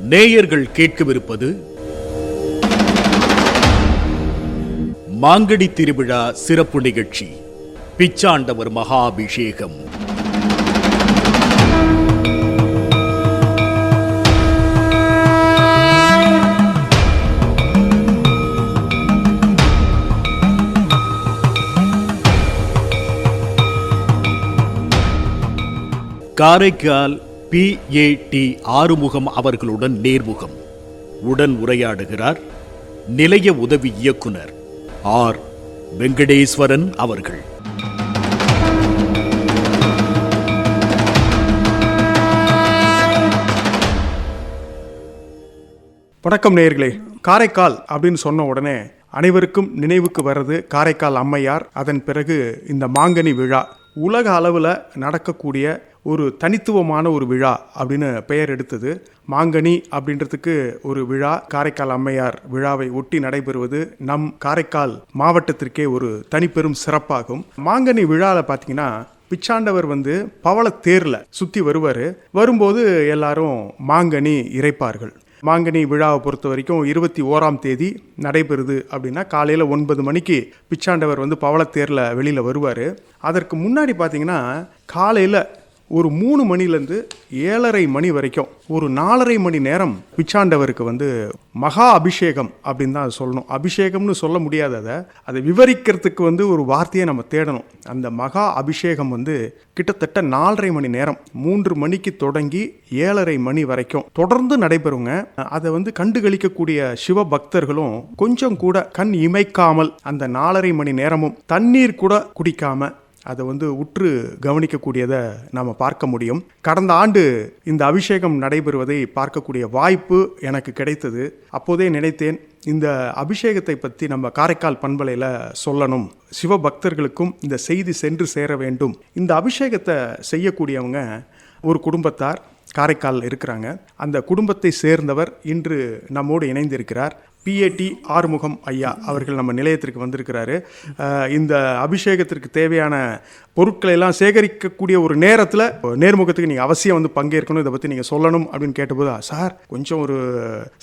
நேயர்கள் கேட்கவிருப்பது மாங்கடி திருவிழா சிறப்பு நிகழ்ச்சி. Pichandavar மகாபிஷேகம். Karaikal P A T Arumugam அவர்களுடன் நேர்முகம். உடன் உரையாடுகிறார் நிலைய உதவி இயக்குனர் ஆர். வெங்கடேஸ்வரன் அவர்கள். வணக்கம் நேர்களே காரைக்கால் அப்படின்னு சொன்ன உடனே அனைவருக்கும் நினைவுக்கு வர்றது காரைக்கால் அம்மையார். அதன் பிறகு இந்த மாங்கனி விழா. உலக அளவில் நடக்கக்கூடிய ஒரு தனித்துவமான ஒரு விழா அப்படின்னு பெயர் எடுத்தது. மாங்கனி அப்படின்றதுக்கு ஒரு விழா. காரைக்கால் அம்மையார் விழாவை ஒட்டி நடைபெறுவது நம் காரைக்கால் மாவட்டத்திற்கே ஒரு தனிப்பெரும் சிறப்பாகும். மாங்கனி விழாவில் பார்த்தீங்கன்னா பிச்சாண்டவர் வந்து பவள தேர்ல சுத்தி வருவார். வரும்போது எல்லாரும் மாங்கனி இறைப்பார்கள். மாங்கனி விழாவை பொறுத்த வரைக்கும் இருபத்தி ஓராம் தேதி நடைபெறுது அப்படின்னா காலையில் ஒன்பது மணிக்கு பிச்சாண்டவர் வந்து பவளத்தேரில் வெளியில் வருவார். அதற்கு முன்னாடி பார்த்தீங்கன்னா காலையில் ஒரு மூணு மணிலேருந்து ஏழரை மணி வரைக்கும் ஒரு நாலரை மணி நேரம் பிச்சாண்டவருக்கு வந்து மகா அபிஷேகம் அப்படின்னு தான் சொல்லணும். அபிஷேகம்னு சொல்ல முடியாது அதை. அதை விவரிக்கிறதுக்கு வந்து ஒரு வார்த்தையை நம்ம தேடணும். அந்த மகா அபிஷேகம் வந்து கிட்டத்தட்ட நாலரை மணி நேரம் மூன்று மணிக்கு தொடங்கி ஏழரை மணி வரைக்கும் தொடர்ந்து நடைபெறுங்க. அதை வந்து கண்டுகளிக்கக்கூடிய சிவ பக்தர்களும் கொஞ்சம் கூட கண் இமைக்காமல் அந்த நாலரை மணி நேரமும் தண்ணீர் கூட குடிக்காம அதை வந்து உற்று கவனிக்கக்கூடியதை நாம் பார்க்க முடியும். கடந்த ஆண்டு இந்த அபிஷேகம் நடைபெறுவதை பார்க்கக்கூடிய வாய்ப்பு எனக்கு கிடைத்தது. அப்போதே நினைத்தேன் இந்த அபிஷேகத்தை பற்றி நம்ம காரைக்கால் பண்பலையில் சொல்லணும். சிவபக்தர்களுக்கும் இந்த செய்தி சென்று சேர வேண்டும். இந்த அபிஷேகத்தை செய்யக்கூடியவங்க ஒரு குடும்பத்தார் காரைக்கால் இருக்கிறாங்க. அந்த குடும்பத்தை சேர்ந்தவர் இன்று நம்மோடு இணைந்திருக்கிறார். பிஏடி ஆறுமுகம் ஐயா அவர்கள் நம்ம நிலையத்திற்கு வந்திருக்கிறாரு. இந்த அபிஷேகத்திற்கு தேவையான பொருட்களை எல்லாம் சேகரிக்கக்கூடிய ஒரு நேரத்தில் நேர்முகத்துக்கு நீங்கள் அவசியம் வந்து பங்கேற்கணும் இதை பற்றி நீங்கள் சொல்லணும் அப்படின்னு கேட்டபோது சார் கொஞ்சம் ஒரு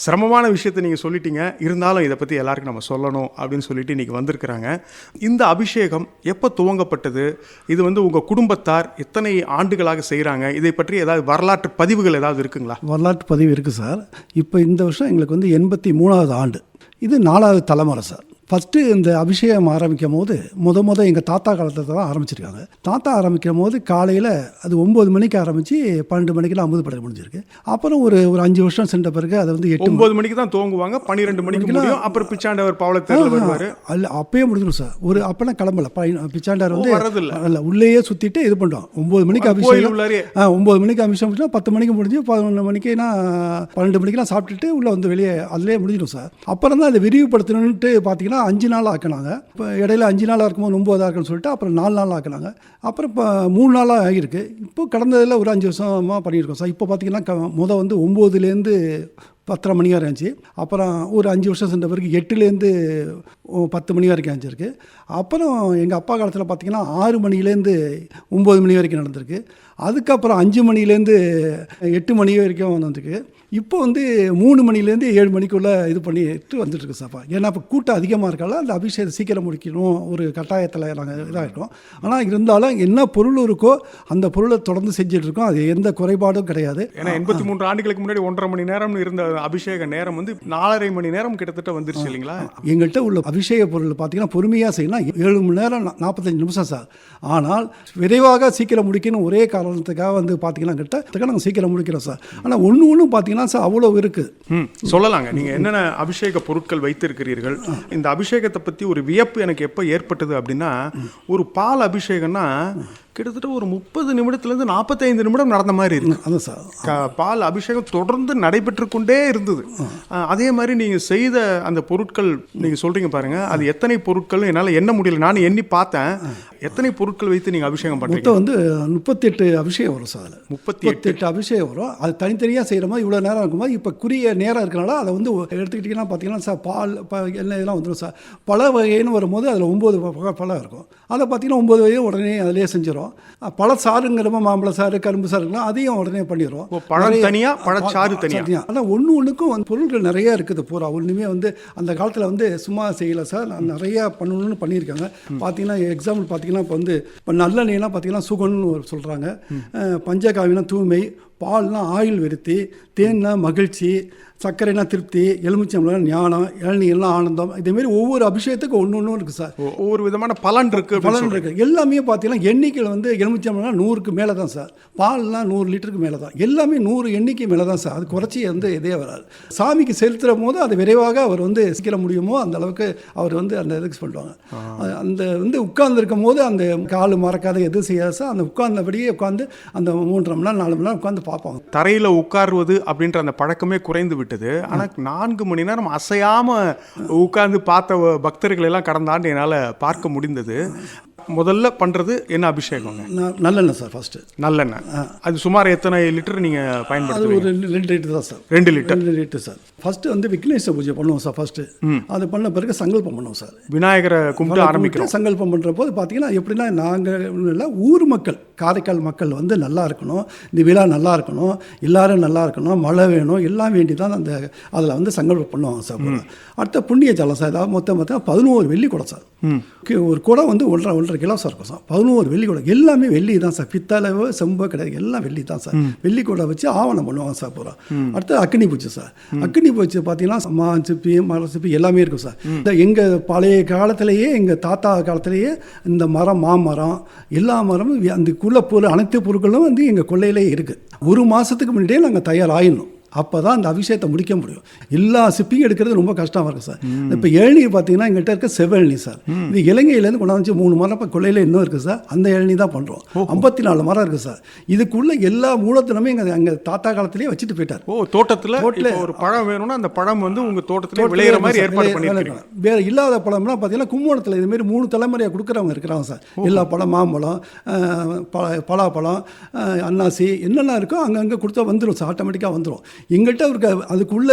சிரமமான விஷயத்தை நீங்கள் சொல்லிட்டீங்க. இருந்தாலும் இதை பற்றி எல்லாருக்கும் நம்ம சொல்லணும் அப்படின்னு சொல்லிட்டு இன்றைக்கி வந்திருக்கிறாங்க. இந்த அபிஷேகம் எப்போ துவங்கப்பட்டது? இது வந்து உங்கள் குடும்பத்தார் எத்தனை ஆண்டுகளாக செய்கிறாங்க இதை பற்றி ஏதாவது வரலாற்று பதிவுகள் ஏதாவது இருக்குங்களா? வரலாற்று பதிவு இருக்குது சார். இப்போ இந்த வருஷம் எங்களுக்கு வந்து எண்பத்தி மூணாவது ஆண்டு. இது நாலாவது தலைமுறை சார். ஃபஸ்ட்டு இந்த அபிஷேகம் ஆரம்பிக்கும் போது முத முத எங்கள் தாத்தா காலத்தில் தான் ஆரம்பிச்சிருக்காங்க. தாத்தா ஆரம்பிக்கும் போது காலையில் அது ஒம்பது மணிக்கு ஆரம்பித்து பன்னெண்டு மணிக்கெல்லாம் அமுது படை முடிஞ்சிருக்கு. அப்புறம் ஒரு ஒரு அஞ்சு வருஷம் சென்ற பிறகு அதை வந்து எட்டு ஒன்பது மணிக்கு தான் துவங்குவாங்க பன்னிரெண்டு மணிக்கு முடியும். அப்புறம் பிச்சாண்டவர் பவளத்தேரில் வருவார். அல்ல அப்பயே முடிஞ்சிடும் சார். ஒரு அப்போலாம் கிளம்பல. பை- பிச்சாண்டார் வந்து ஓ, வர்றதில்ல. அல்ல உள்ளேயே சுற்றிட்டு இது பண்ணுறோம் ஒம்பது மணிக்கு அபிஷேகம். ஆ ஒம்பது மணிக்கு அபிஷேகம் பத்து மணிக்கு முடிஞ்சு பதினொன்று மணிக்குனா பன்னெண்டு மணிக்கெல்லாம் சாப்பிட்டுட்டு உள்ளே வந்து வெளியே அதிலே முடிஞ்சிடும் சார். அப்புறம் தான் அதை விரிவுபடுத்தணுன்ட்டு பார்த்தீங்கன்னா அஞ்சு நாள் ஆக்கினாங்க. இப்போ இடையில அஞ்சு நாளாக இருக்கும்போது ஒம்பது ஆக்கணும்னு சொல்லிட்டு அப்புறம் நாலு நாள் ஆக்கினாங்க. அப்புறம் இப்போ மூணு நாளாக ஆகியிருக்கு. இப்போ கடந்ததில் ஒரு அஞ்சு வருஷமாக பண்ணியிருக்கோம். சார் இப்போ பார்த்தீங்கன்னா க முத வந்து ஒம்போதுலேருந்து பத்தரை மணி வரை இருந்துச்சு. அப்புறம் ஒரு அஞ்சு வருஷம் சென்ற பிறகு எட்டுலேருந்து பத்து மணி வரைக்கும் இருந்துருக்கு அப்புறம் எங்கள் அப்பா காலத்தில் பார்த்தீங்கன்னா ஆறு மணிலேருந்து ஒம்பது மணி வரைக்கும் நடந்திருக்கு. அதுக்கப்புறம் அஞ்சு மணிலேருந்து எட்டு மணி வரைக்கும் வந்திருக்கு இப்போ வந்து மூணு மணிலேருந்து ஏழு மணிக்குள்ளே இது பண்ணிட்டு வந்துட்டுருக்கு சாப்பா ஏன்னா இப்போ கூட்டம் அதிகமாக இருக்கால அந்த அபிஷேகம் சீக்கிரம் முடிக்கணும். ஒரு கட்டாயத்தில் நாங்கள் இதாகிட்டோம் ஆனால் இருந்தாலும் என்ன பொருள் இருக்கோ அந்த பொருளை தொடர்ந்து செஞ்சுட்டு இருக்கோம். அது எந்த குறைபாடும் கிடையாது. ஏன்னா எண்பத்தி மூன்று ஆண்டுகளுக்கு முன்னாடி ஒன்றரை மணி நேரம்னு இருந்த அபிஷேக நேரம் வந்து நாலரை மணி நேரம் கிட்டத்தட்ட வந்துருச்சு இல்லைங்களா? எங்கள்கிட்ட உள்ள அபிஷேக பொருள் பார்த்தீங்கன்னா பொறுமையாக செய்யணும் ஏழு மணி நேரம் நாற்பத்தஞ்சு நிமிஷம் சார். ஆனால் விரைவாக சீக்கிரம் முடிக்கணும் ஒரே காரணத்துக்காக வந்து பார்த்தீங்கன்னா கிட்ட நாங்கள் சீக்கிரம் முடிக்கிறோம் சார். ஆனால் ஒன்று ஒன்று பார்த்தீங்கன்னா சார் அவ்வளோ இருக்குது சொல்லலாங்க. நீங்க என்னென்ன அபிஷேக பொருட்கள் வைத்திருக்கிறீர்கள்? இந்த அபிஷேகத்தை பத்தி ஒரு வியப்பு எனக்கு எப்போ ஏற்பட்டது அப்படின்னா ஒரு பால் அபிஷேகம்னா கிட்டத்தட்ட ஒரு முப்பது நிமிடத்துலேருந்து நாற்பத்தைந்து நிமிடம் நடந்த மாதிரி இருக்கு. அதான் சார். பால் அபிஷேகம் தொடர்ந்து நடைபெற்று கொண்டே இருந்தது. அதே மாதிரி நீங்க செய்த அந்த பொருட்கள் நீங்க சொல்றீங்க பாருங்க அது எத்தனை பொருட்கள் என்னால எண்ண முடியல. நான் எண்ணி பார்த்தேன். எத்தனை பொருட்கள் வைத்து நீங்க அபிஷேகம் மொத்தம் வந்து முப்பத்தெட்டு அபிஷேகம் வரும் சார் அதில். முப்பத்தி முப்பத்தெட்டு அபிஷேகம் வரும். அது தனித்தனியாக செய்கிற மாதிரி இவ்வளோ நேரம் இருக்கும்போது இப்போ குறிய நேரம் இருக்கனால அதை வந்து எடுத்துக்கிட்டிங்கன்னா பார்த்தீங்கன்னா சார் பால் எண்ணெய் இதெல்லாம் வந்துடும் சார். பல வகைன்னு வரும்போது அதில் ஒம்பது பழம் இருக்கும். அதை பார்த்தீங்கன்னா ஒம்பது வகையும் உடனே அதிலே செஞ்சிடும் பழ சாறுங்கிறப்ப மாம்பழ சாறு கரும்பு சாறு இருக்கலாம் அதையும் உடனே பண்ணிடுவோம் பழம் தனியா, பழச்சாறு தனியா? அதான் ஒன்று ஒன்றுக்கும் வந்து பொருட்கள் நிறைய இருக்குது பூரா. ஒன்றுமே வந்து அந்த காலத்தில் வந்து சும்மா செய்யலை சார். நான் நிறையா பண்ணணும்னு பண்ணியிருக்காங்க. பார்த்தீங்கன்னா எக்ஸாம்பிள் பார்த்தீங்கன்னா இப்போ வந்து இப்போ நல்லெண்ணெய்லாம் பார்த்தீங்கன்னா சுகம்னு சொல்கிறாங்க பஞ்சகாவினா தூய்மை பால்னா ஆயில் விருத்தி தேன்னா மகிழ்ச்சி சர்க்கரைனா திருப்தி எலுமிச்சம்பழம் ஞானம் இளநீர்லாம் ஆனந்தம் இதேமாரி ஒவ்வொரு அபிஷேகத்துக்கும் ஒன்று ஒன்றும் இருக்குது சார். ஒவ்வொரு விதமான பலன் இருக்கு அப்படின்னு பலன் இருக்கு. எல்லாமே பார்த்தீங்கன்னா எண்ணிக்கையில் வந்து எலுமிச்சம்பழம்னா நூறுக்கு மேலே தான் சார். பால்லாம் நூறு லிட்டருக்கு மேலே தான். எல்லாமே நூறு எண்ணிக்கை மேலே தான் சார். அது குறைச்சி வந்து இதே வராது. சாமிக்கு செலுத்துகிற போது அது விரைவாக அவர் வந்து சீக்கிரம் முடியுமோ அந்த அளவுக்கு அவர் வந்து அந்த இதுக்கு பண்ணுவாங்க அந்த வந்து உட்கார்ந்துருக்கும் போது அந்த கால் மறக்காத எதுவும் செய்யாத சார் அந்த உட்கார்ந்தபடியே உட்காந்து அந்த மூன்றரை மணி நேரம் நாலு மணி நேரம் உட்காந்து பார்ப்போம். தரையில் உட்காருவது அப்படின்ற அந்த பழக்கமே குறைந்து விட்டது. ஆனால் நான்கு மணி நேரம் அசையாமல் உட்கார்ந்து பார்த்த பக்தர்களெல்லாம் எல்லாம் கடந்த ஆண்டு என்னால் பார்க்க முடிந்தது. முதல்ல பண்றது என்ன அபிஷேகங்க? நல்லெண்ணெய் சார் ஃபஸ்ட்டு நல்லெண்ணெய். அது சுமார் எத்தனை லிட்டர் நீங்க அது பயன்படுத்துவீங்க ஒரு ரெண்டு லிட்டர் தான் சார். ரெண்டு லிட்டர். ரெண்டு லிட்டர் சார். ஃபஸ்ட்டு வந்து விக்னேஸ்வர பூஜை பண்ணுவோம் சார் ஃபஸ்ட்டு அது பண்ண பிறகு சங்கல்பம் பண்ணுவோம் சார். விநாயகரை கும்பிட்டு ஆரம்பிக்கிறோம். சங்கல்பம் பண்ணுற போது பார்த்தீங்கன்னா எப்படின்னா நாங்கள் இல்லை ஊர் மக்கள் காரைக்கால் மக்கள் வந்து நல்லா இருக்கணும். இந்த விழா நல்லா இருக்கணும். எல்லாரும் நல்லா இருக்கணும். மழை வேணும். எல்லாம் வேண்டி தான் அந்த அதில் வந்து சங்கல்பம் பண்ணுவாங்க சார். அடுத்த புண்ணிய ஜலம் சார் அதாவது மொத்தம் பார்த்தா பதினோரு வெள்ளி குடம் சார். ஒரு குடம் வந்து ஒன்றரை ஒன்றரை கிலோ சார் இருக்கும் சார். பதினோரு வெள்ளி குடம் எல்லாமே வெள்ளி தான் சார். பித்தளவோ செம்போ கிடையாது எல்லாம் வெள்ளி தான் சார். வெள்ளி குடம் வச்சு ஆவணம் பண்ணுவாங்க சார் பூரா. அடுத்து அக்னி பூஜை சார். அக்னி பூஜை பார்த்தீங்கன்னா மா சிப்பி மர சிப்பி எல்லாமே இருக்கும் சார். இந்த எங்கள் பழைய காலத்திலேயே எங்கள் தாத்தா காலத்திலேயே இந்த மரம் மாமரம் எல்லா மரமும் வி- அதுக்குள்ள பொருள் அனைத்து பொருட்களும் வந்து எங்கள் கொள்ளையிலே இருக்குது ஒரு மாதத்துக்கு முன்னாடியே நாங்கள் தயாராகிடணும் அப்போ தான் அந்த அபிஷேகத்தை முடிக்க முடியும். எல்லா சிப்பியும் எடுக்கிறது ரொம்ப கஷ்டமாக இருக்கும் சார் இப்போ இளநீர் பார்த்தீங்கன்னா எங்கள்கிட்ட இருக்க செவ்வழனி சார் இது இலங்கையிலேருந்து கொண்டாந்து மூணு மரம் இப்போ கொள்ளையில் இன்னும் இருக்குது சார் அந்த இளநீ தான் பண்ணுறோம் ஐம்பத்தி நாலு மரம் இருக்குது சார் இதுக்குள்ள எல்லா மூலத்தினமே எங்கள் எங்கள் தாத்தா காலத்திலேயே வச்சுட்டு போயிட்டார். ஓ தோட்டத்துல? இப்போ ஒரு பழம் வேணும்னா அந்த பழம் வந்து உங்க தோட்டத்துல விளையிற மாதிரி ஏற்பாடு விளைய- வேற இல்லாத பழம்லாம் பார்த்தீங்கன்னா கும்போணத்தில் இதுமாரி மூணு தலைமுறையாக கொடுக்குறவங்க இருக்கிறாங்க சார் எல்லா பழம் மாம்பழம் பழ பலாப்பழம் அன்னாசி என்னென்ன இருக்கோ அங்கங்கே கொடுத்தா வந்துடும் சார் ஆட்டோமேட்டிக்காக வந்துடும் எங்கள்கிட்ட இருக்க அதுக்குள்ள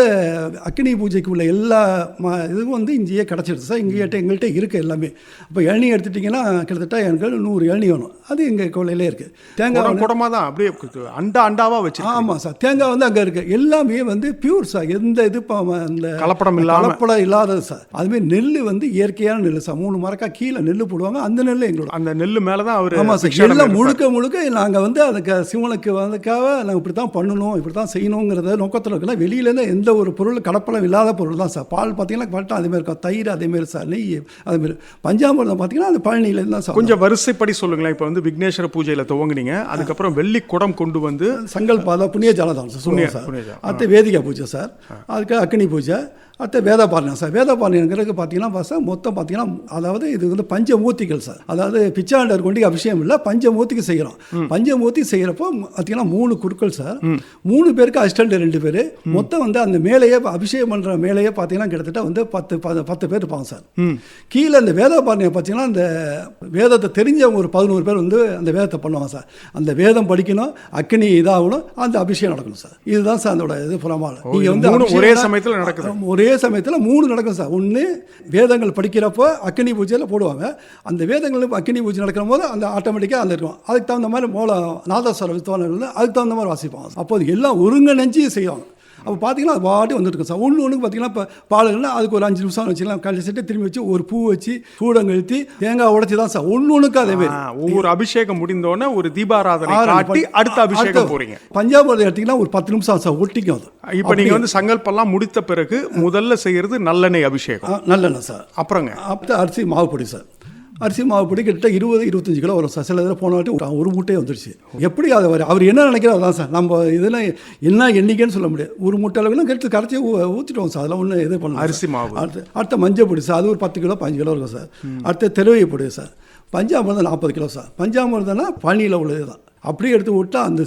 அக்னி பூஜைக்கு உள்ள எல்லா ம இதுவும் வந்து இங்கேயே கிடச்சிடுது. சார் எங்கள்கிட்ட எங்கள்கிட்ட இருக்குது எல்லாமே. இப்போ இளநீ எடுத்துட்டிங்கன்னா கிட்டத்தட்ட எனக்கு நூறு இளநீ வேணும். அது எங்கள் கொள்ளையிலே இருக்குது தேங்காய் குடம் குடமா தான் அப்படியே அண்டா அண்டாவா வச்சு ஆமாம் சார். தேங்காய் வந்து அங்கே இருக்குது எல்லாமே வந்து பியூர் சார். எந்த இது அந்த கலப்படம் இல்லாம. கலப்படம் இல்லாதது சார். அதுமாரி நெல் வந்து இயற்கையான நெல் சார். மூணு மரக்கா கீழே நெல் போடுவாங்க. அந்த நெல் எங்களோட. அந்த நெல்லு மேலதான் அவரு ஆமாம் சார். எல்லாம். முழுக்க முழுக்க நாங்கள் வந்து அதுக்கு சிவனுக்கு வந்ததுக்காக நாங்கள் இப்படி தான் பண்ணணும் இப்படி தான் செய்யணுங்கிறத நோக்கத்தில் இருக்கலாம் வெளியிலேருந்து எந்த ஒரு பொருள் கலப்படம் இல்லாத பொருள் தான் சார். பால் பார்த்தீங்கன்னா கரெக்டாக அதேமாதிரி இருக்கும் தயிர் அதேமாரி சார் நெய் அதேமாரி பஞ்சாமிர்தம் பார்த்தீங்கன்னா அது பழனியிலேருந்து தான் சார் கொஞ்சம் வரிசைப்படி சொல்லுங்களேன். இப்போ வந்து விக்னேஸ்வர பூஜையில துவங்குனீங்க. அதுக்கப்புறம் வெள்ளி குடம் கொண்டு வந்து சங்கல்பா அதான் புண்ணிய ஜலதான் சார் சொல்லுவோம் சார். அடுத்து வேதிகா பூஜை சார். அதுக்கு அக்னி பூஜை. அடுத்து வேதபாரணம் சார். வேதபாரணங்கிறது பார்த்தீங்கன்னா சார் மொத்தம் பார்த்தீங்கன்னா அதாவது இது வந்து பஞ்சமூர்த்திகள் சார். அதாவது பிச்சாண்டர் கொண்டு அபிஷேகம் இல்லை பஞ்சமூர்த்திக்கு செய்கிறோம் பஞ்சமூர்த்தி செய்கிறப்போ பார்த்தீங்கன்னா மூணு குருக்கள் சார். மூணு பேருக்கு அசிஸ்டண்ட் ரெண்டு பேர். மொத்தம் வந்து அந்த மேலேயே அபிஷேகம் பண்ணுற மேலேயே பார்த்தீங்கன்னா கிட்டத்தட்ட வந்து பத்து பத்து பேர் இருப்பாங்க சார். கீழே அந்த வேதபாரணியை பார்த்தீங்கன்னா அந்த வேதத்தை தெரிஞ்சவங்க ஒரு பதினோரு பேர் வந்து அந்த வேதத்தை பண்ணுவாங்க சார். அந்த வேதம் படிக்கணும் அக்னி இதாகணும் அந்த அபிஷேகம் நடக்கணும் சார். இதுதான் சார் அதோட இது புறமால இது மூணும் ஒரே சமயத்துல நடக்குது. ஒரே சமயத்தில் மூணு நடக்கும் சார். ஒன்று வேதங்கள் படிக்கிறப்போ அக்னி பூஜையில் போடுவாங்க. அந்த வேதங்கள் அக்னி பூஜை நடக்கிற போது அந்த ஆட்டோமேட்டிக்காக அந்த இருக்கும். அதுக்கு தகுந்த மாதிரி மூல நாதஸ்வர வித்வானர்கள் அதுக்கு தகுந்த மாதிரி வாசிப்பாங்க அப்போது எல்லாம் ஒருங்கிணைஞ்சு செய்வாங்க. அப்போ பார்த்தீங்கன்னா அது பாட்டு வந்துட்டு இருக்கும் சார் ஒன்று ஒன்றுக்கு பார்த்தீங்கன்னா இப்போ பாலுன்னா அதுக்கு ஒரு அஞ்சு நிமிஷம் வச்சுக்கலாம் கழிச்சிட்டு திரும்பி வச்சு ஒரு பூ வச்சு சூடம் கழுத்தி தேங்காய் உடைச்சி தான் சார். ஒன்று ஒன்றுக்கு அதே மாதிரி. ஒவ்வொரு அபிஷேகம் முடிந்தோடனே ஒரு தீபாராதனை காட்டி அடுத்த அபிஷேகம் போறீங்க. பஞ்சாப் எடுத்தீங்கன்னா ஒரு பத்து நிமிஷம் சார் ஒட்டிக்கும் அது. இப்போ நீங்க வந்து சங்கல்பெல்லாம் முடித்த பிறகு முதல்ல செய்யறது நல்லெண்ணெய் அபிஷேகம். நல்லெண்ணெய் சார். அப்புறங்க. அப்போ அரிசி மாவு பொடி சார். அரிசி மாவு பொடி கிட்டத்தட்ட இருபது இருபத்தஞ்சு கிலோ வரும் சார். சில இதில் போன வாட்டி ஒரு- மூட்டையே வந்துடுச்சு எப்படி அதை வர அவர் என்ன நினைக்கிறார் அதான் சார். நம்ம இதில் என்ன எண்ணிக்கைன்னு சொல்ல முடியாது. ஒரு மூட்டை அளவுலாம் கெடுத்து கரைச்சி ஊற்றிட்டோம் சார். அதெல்லாம் ஒன்றும் இது பண்ணல அரிசி மாவு. அடுத்து அடுத்த மஞ்சள் பொடி சார். அது ஒரு பத்து கிலோ பதினஞ்சு கிலோ இருக்கும் சார். அடுத்து தெருவை பொடி சார். பஞ்சாமிர்தம் நாற்பது கிலோ சார். பஞ்சாமிர்தம்னா பனியில் உள்ளது தான். அப்படியே எடுத்து விட்டா அந்த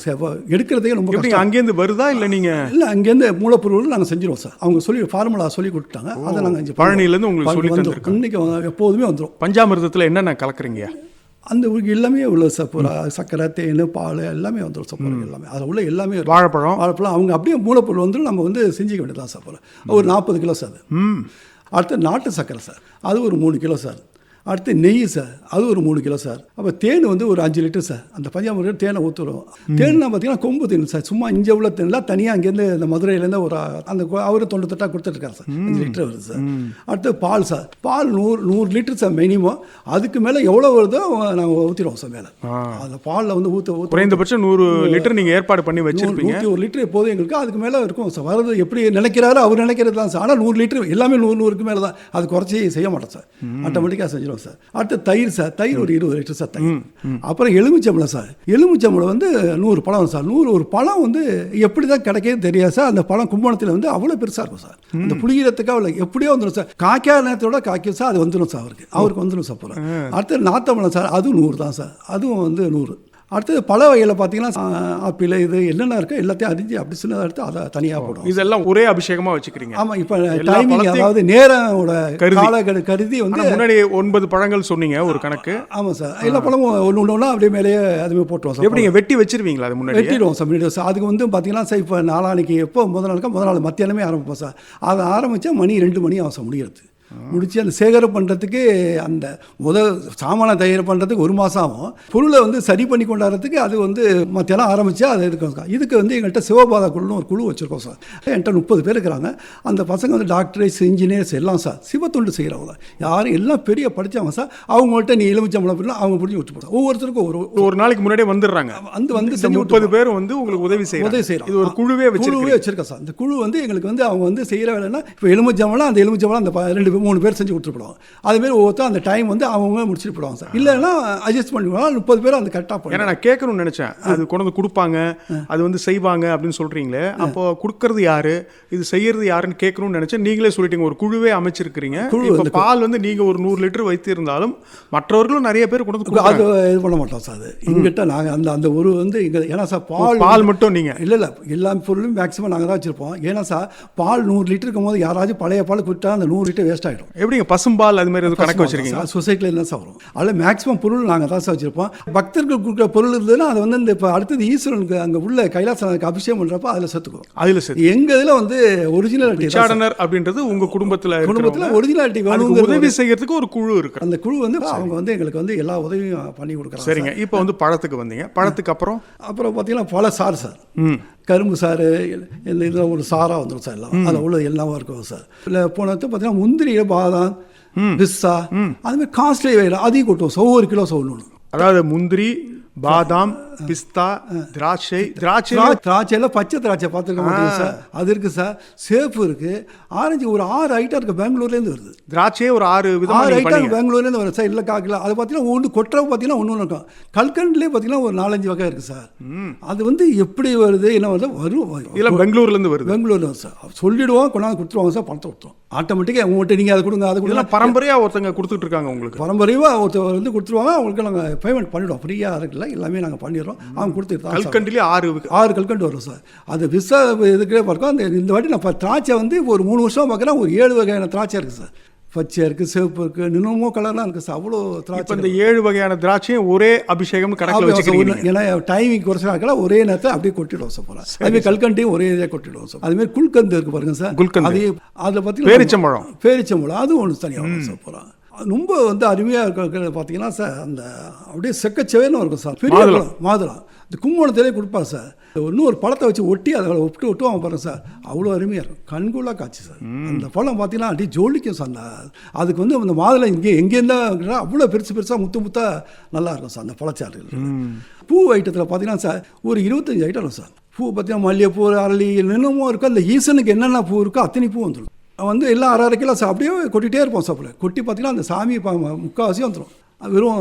எடுக்கிறதே ரொம்ப எப்படி அங்கேருந்து வருதா இல்லை நீங்க? இல்லை அங்கேருந்து மூலப்பொருள் நாங்கள் செஞ்சிருவோம் சார். அவங்க சொல்லி ஃபார்முலா சொல்லி கொடுத்தாங்க அதை நாங்கள் பழனியிலேருந்து உங்களுக்கு சொல்லி தந்திருக்காங்க. இன்னைக்கு எப்போதுமே வந்துடும் பஞ்சாமிர்தத்தில் என்னென்ன கலக்குறீங்க? அந்த ஊருக்கு எல்லாமே உள்ளது சார் பூரா சர்க்கரை தேன் பால் எல்லாமே வந்துடும் சார் பூரா எல்லாமே. அதில் உள்ள எல்லாமே. வாழைப்பழம்? வாழைப்பழம். அவங்க அப்படியே மூலப்பொருள் வந்து நம்ம வந்து செஞ்சுக்க வேண்டியதான் சார் ஒரு நாற்பது கிலோ சார் அது. ம். அடுத்து நாட்டு சர்க்கரை சார். அது ஒரு மூணு கிலோ சார். அடுத்து நெய் சார் அது ஒரு மூணு கிலோ சார். அப்போ தேன் வந்து ஒரு அஞ்சு லிட்டர் சார். அந்த பஞ்சாமிரம் தேனை ஊற்றுறோம் தேன்னா பார்த்தீங்கன்னா கொம்பு தேன் சார். சும்மா இங்கே உள்ள தேன்லாம் தனியாக அங்கேருந்து இந்த மதுரையிலேருந்து ஒரு அந்த அவரு தொண்டு தொட்டா கொடுத்துட்ருக்காரு சார். அஞ்சு லிட்டர் வருது சார். அடுத்து பால் சார். பால் நூறு நூறு லிட்டர் சார் மினிமம் அதுக்கு மேலே எவ்வளோ வருதோ நாங்கள் ஊற்றிடுவோம் சார் மேலே. அந்த பாலில் வந்து ஊற்ற ஊற்ற குறைந்தபட்சம் நூறு லிட்டர் நீங்க ஏற்பாடு பண்ணி வச்சிருப்பீங்க. நூற்றி ஒரு லிட்டர் எப்போதும் எங்களுக்கு அதுக்கு மேலே இருக்கும் சார். வரது எப்படி நினைக்கிறாரோ அவர் நினைக்கிறது தான் சார். ஆனால் நூறு லிட்டர் எல்லாமே நூறு நூறுக்கு மேலே தான் அது குறைச்சி செய்ய மாட்டோம் சார். ஆட்டோமேட்டிக்காக செஞ்சிடும் சார். அடுத்து தயிர் சார். தயிர் ஒரு இருபது லிட்டர் சார் தயிர். அப்புறம் எலுமிச்சம்பழம் சார். எலுமிச்சம்பழம் வந்து நூறு பழம் சார். நூறு ஒரு பழம் வந்து எப்படி தான் கிடைக்குதுன்னு தெரியாது சார். அந்த பழம் கும்பகோணத்தில் வந்து அவ்வளோ பெருசாக இருக்கும் சார். அந்த புளிகிறதுக்காக அவ்வளோ எப்படியோ வந்துடும் சார். காய்க்காத நேரத்தோட காய்க்கும் சார். அது வந்துடும் சார் அவருக்கு. அவருக்கு வந்துடும் சார் அடுத்து நாத்தம்பழம் சார். அதுவும் நூறு தான் சார். அதுவும் வந்து நூறு. அடுத்தது பழ வகையில் பார்த்தீங்கன்னா ஆப்பிள் இது என்னென்ன இருக்கோ எல்லாத்தையும் அரிஞ்சு அப்படி சின்னதாக எடுத்து அதை தனியாக போடும் இதெல்லாம் ஒரே அபிஷேகமா வச்சுக்கிறீங்க. ஆமாம் இப்போ டைமிங் அதாவது நேரோட கருதி. கால கரு- கருதி வந்து முன்னாடி ஒன்பது பழங்கள் சொன்னீங்க ஒரு கணக்கு. ஆமாம் சார். எல்லா பழமும் ஒன்று ஒன்று ஒன்றா அப்படியே மேலேயே அதுவே போட்டுருவோம் சார் எப்படிங்க வெட்டி வச்சிருவீங்களா அது முன்னாடி வெட்டிடுவோம் சார் முன்னாடி சார். அதுக்கு வந்து பார்த்தீங்கன்னா சார் இப்போ நாளானிக்கு எப்போ முதல் நாளுக்கா முதல் நாள் மத்தியானமே ஆரம்பிப்போம் சார். அதை ஆரம்பித்தா மணி ரெண்டு மணி ஆகும் சார் முடிகிறது முடிச்சு அந்த சேகரம் பண்ணுறதுக்கு அந்த முதல் சாமானை தயார் பண்ணுறதுக்கு ஒரு மாதம் ஆகும். பொருளை வந்து சரி பண்ணி கொண்டாடுறதுக்கு அது வந்து மத்தியானம் ஆரம்பித்தா அது இருக்கும் சார். இதுக்கு வந்து எங்கள்கிட்ட சிவபாதா குழுன்னு ஒரு குழு வச்சுருக்கோம் சார். என்கிட்ட முப்பது பேர் இருக்கிறாங்க. அந்த பசங்க வந்து டாக்டர்ஸ் இன்ஜினியர்ஸ் எல்லாம் சார். சிவத்தொண்டு செய்கிறவங்க யாரும் எல்லாம் பெரிய படித்தவங்க சார். அவங்கள்ட்ட நீ எலுமிச்சம்பளம் அப்படின்னா அவங்க புரிஞ்சு விட்டு போடுறாங்க ஒவ்வொருத்தருக்கும் ஒரு ஒரு நாளைக்கு முன்னாடியே வந்துடுறாங்க. வந்து வந்து முப்பது பேர் வந்து உங்களுக்கு உதவி செய்யறாங்க உதவி செய்கிறோம் இது ஒரு குழுவே குழுவே வச்சிருக்கோம் சார். இந்த குழு வந்து எங்களுக்கு வந்து அவங்க வந்து செய்கிற வேலைன்னா இப்போ எலுமிச்சம்பழம் அந்த எலுமிச்சம்பழம் அந்த ரெண்டு பேர் மூணு பேர் செஞ்சு கொடுத்துருப்போம். அதுமாரி ஒவ்வொருத்தரும் அந்த டைம் வந்து அவங்க முடிச்சுட்டு போடுவாங்க சார். இல்லைன்னா அட்ஜஸ்ட் பண்ணிடுவாங்க. முப்பது பேர் அந்த கரெக்டாக ஏன்னா பண்ணுவாங்க நான் கேட்கணும்னு நினைச்சேன். அது கொண்டு வந்து கொடுப்பாங்க. அது வந்து செய்வாங்க அப்படின்னு சொல்றீங்களே. அப்போ கொடுக்கறது யாரு? இது செய்யறது யாருன்னு கேட்கணும்னு நினைச்சேன். நீங்களே சொல்லிட்டீங்க. ஒரு குழுவே அமைச்சிருக்கிறீங்க. குழு இப்போ பால் வந்து நீங்க ஒரு நூறு லிட்டர் வைத்து இருந்தாலும் மற்றவர்களும் நிறைய பேர் கொண்டு வந்து அது. இது பண்ண மாட்டோம் சார். அது எங்கிட்ட நாங்கள் அந்த அந்த ஒரு வந்து இங்கே ஏன்னா சார் பால் பால் மட்டும் நீங்க? இல்லை இல்லை. எல்லா பொருளும் மேக்ஸிமம் நாங்கள் தான் வச்சுருப்போம். ஏன்னா சார் பால் நூறு லிட்டர் இருக்கும்போது யாராச்சும் பழைய பால் கொடுத்தா அந்த நூறு லிட்டர் வேஸ்ட் ஆகிடும் எப்படிங்க? பசும்பால் அது மாதிரி எதுவும் கணக்கு வச்சிருக்கீங்க சொசைட்டியில் என்ன சார் வரும் அதில் மேக்ஸிமம் பொருள் நாங்கள் தான் சார் வச்சுருப்போம். பக்தர்கள் கொடுக்குற பொருள் இருந்ததுன்னா அதை வந்து இந்த இப்போ அடுத்தது ஈஸ்வரனுக்கு அங்கே உள்ள கைலாசனுக்கு அபிஷேகம் பண்ணுறப்ப அதில் சேர்த்துக்குவோம். அதுல சரி எங்கள் இதில் வந்து ஒரிஜினாலிட்டி பிச்சாடனர் அப்படின்றது உங்க குடும்பத்துல குடும்பத்தில். ஒரிஜினாலிட்டி வேணுங்கிற உதவி செய்யறதுக்கு ஒரு குழு இருக்கு. அந்த குழு வந்து அவங்க வந்து எங்களுக்கு வந்து எல்லா உதவியும் பண்ணி கொடுக்குறாங்க சரிங்க. இப்போ வந்து பழத்துக்கு வந்தீங்க. பழத்துக்கு அப்புறம்? அப்புறம் பார்த்தீங்கன்னா பல சார். ம். கரும்பு சாறு இந்த இதில் ஒரு சாராக வந்துடும் சார் எல்லாம். அதில் உள்ள எல்லாமே இருக்கும் சார். இல்லை போனது பார்த்தீங்கன்னா முந்திரி பாதாம் பிஸ்ஸா அது மாதிரி காஸ்ட்லி வேலை அதையும் கொட்டுவோம் சார். ஒவ்வொரு கிலோ சார் ஒன்று. அதாவது முந்திரி பாதாம் பிஸ்தா திராட்சை திராட்சை திரா- திராட்சையில பச்சை திராட்சை பார்த்துருக்க மாட்டீங்க சார். அது இருக்கு சார். சேஃப் இருக்கு. ஆரஞ்சு ஒரு ஆறு ஐட்டம் இருக்கு பெங்களூர்லேருந்து வருது. திராட்சையே ஒரு ஆறு விதமா ஆறு ஐட்டம் பெங்களூர்லேருந்து வரும் சார். இல்லை காக்கில் அது பார்த்தீங்கன்னா ஒன்று கொட்டுறவு பார்த்தீங்கன்னா ஒன்று ஒன்று இருக்கும். கல்கண்ட்லேயே பார்த்தீங்கன்னா ஒரு நாலஞ்சு வகை இருக்குது சார். அது வந்து எப்படி வருது என்ன வருது? வரும் இதெல்லாம் பெங்களூர்ல இருந்து வருது. பெங்களூர்ல வரும் சார். சொல்லிடுவோம் கொண்டாந்து கொடுத்துருவாங்க சார் பணத்தை கொடுத்துருவோம். ஆட்டோமேட்டிக்காக உங்கள்கிட்ட நீங்கள் அதை கொடுங்க அதை கொடுங்க. இதெல்லாம் பரம்பரையா ஒருத்தங்க கொடுத்துட்டு இருக்காங்க உங்களுக்கு. பரம்பரையாக ஒருத்தர் வந்து கொடுத்துருவாங்க அவங்களுக்கு நாங்கள் பேமெண்ட் பண்ணிவிடுவோம் ஃப்ரீயாக இருக்குல்ல எல்லாமே நாங்கள் பண்ணிடுறோம் அவங்க சார் கல்கண்டிலே ஆறு ஆறு கல்கண்டு வரும் சார். அது விசா இதுக்கே பார்க்கும். அந்த இந்த வாட்டி நான் திராட்சை வந்து ஒரு மூணு வருஷம் பார்க்குறேன். ஒரு ஏழு வகையான திராட்சை இருக்குது சார். பச்சை இருக்குது சிவப்பு இருக்குது நின்னமோ கலர்லாம் இருக்குது சார். அவ்வளோ திராட்சை இந்த ஏழு வகையான திராட்சையும் ஒரே அபிஷேகம் கணக்குல வச்சுக்கிறீங்க ஏன்னா டைமிங் குறைச்சா இருக்கலாம் ஒரே நேரத்தை அப்படியே கொட்டிடுவோம் சார் போல. அதுமாதிரி கல்கண்டையும் ஒரே இதாக கொட்டிடுவோம் சார். அதுமாதிரி குல்கந்து இருக்கு பாருங்க சார். குல்கந்து. அதே அதில் பார்த்தீங்கன்னா பேரிச்சம்பழம். பேரிச்சம்பழம். அதுவும் ஒன்று தனியாக சார் போல. ரொம்ப வந்து அருமையாக இருக்கிற பார்த்தீங்கன்னா சார் அந்த அப்படியே செக்கச்சவேன்னு இருக்கும் சார் பெரிய. பழம் மாதுளம். இந்த கும்போணத்திலே கொடுப்பாங்க சார் இன்னும் ஒரு பழத்தை வச்சு ஒட்டி அதை ஒட்டு ஒட்டுவாங்க பாருங்க சார் அவ்வளோ அருமையாக இருக்கும். கண்கூலாக காட்சி சார் அந்த பழம் பார்த்தீங்கன்னா அப்படியே ஜொலிக்கும் சார் அந்த அதுக்கு வந்து அந்த மாதுளை இங்கே எங்கேருந்தா அவ்வளோ பெருசு பெருசாக முத்து முத்தா நல்லா இருக்கும் சார் அந்த பழச்சாறுகள். பூ ஐட்டத்தில் பார்த்தீங்கன்னா சார் ஒரு இருபத்தஞ்சு ஐட்டம் இருக்கும் சார் பூ பார்த்தீங்கன்னா மல்லிகைப்பூ அரளி என்னென்னமோ இருக்கோ அந்த ஈசனுக்கு என்னென்ன பூ இருக்கோ அத்தனை பூ வந்துடும் வந்து எல்லாம் அரை அரை கிலோ அப்படியே கொட்டிகிட்டே இருப்போம் சாப்பிட. கொட்டி பார்த்தீங்கன்னா அந்த சாமி முக்கால்வாசி வந்துடும் வெறும்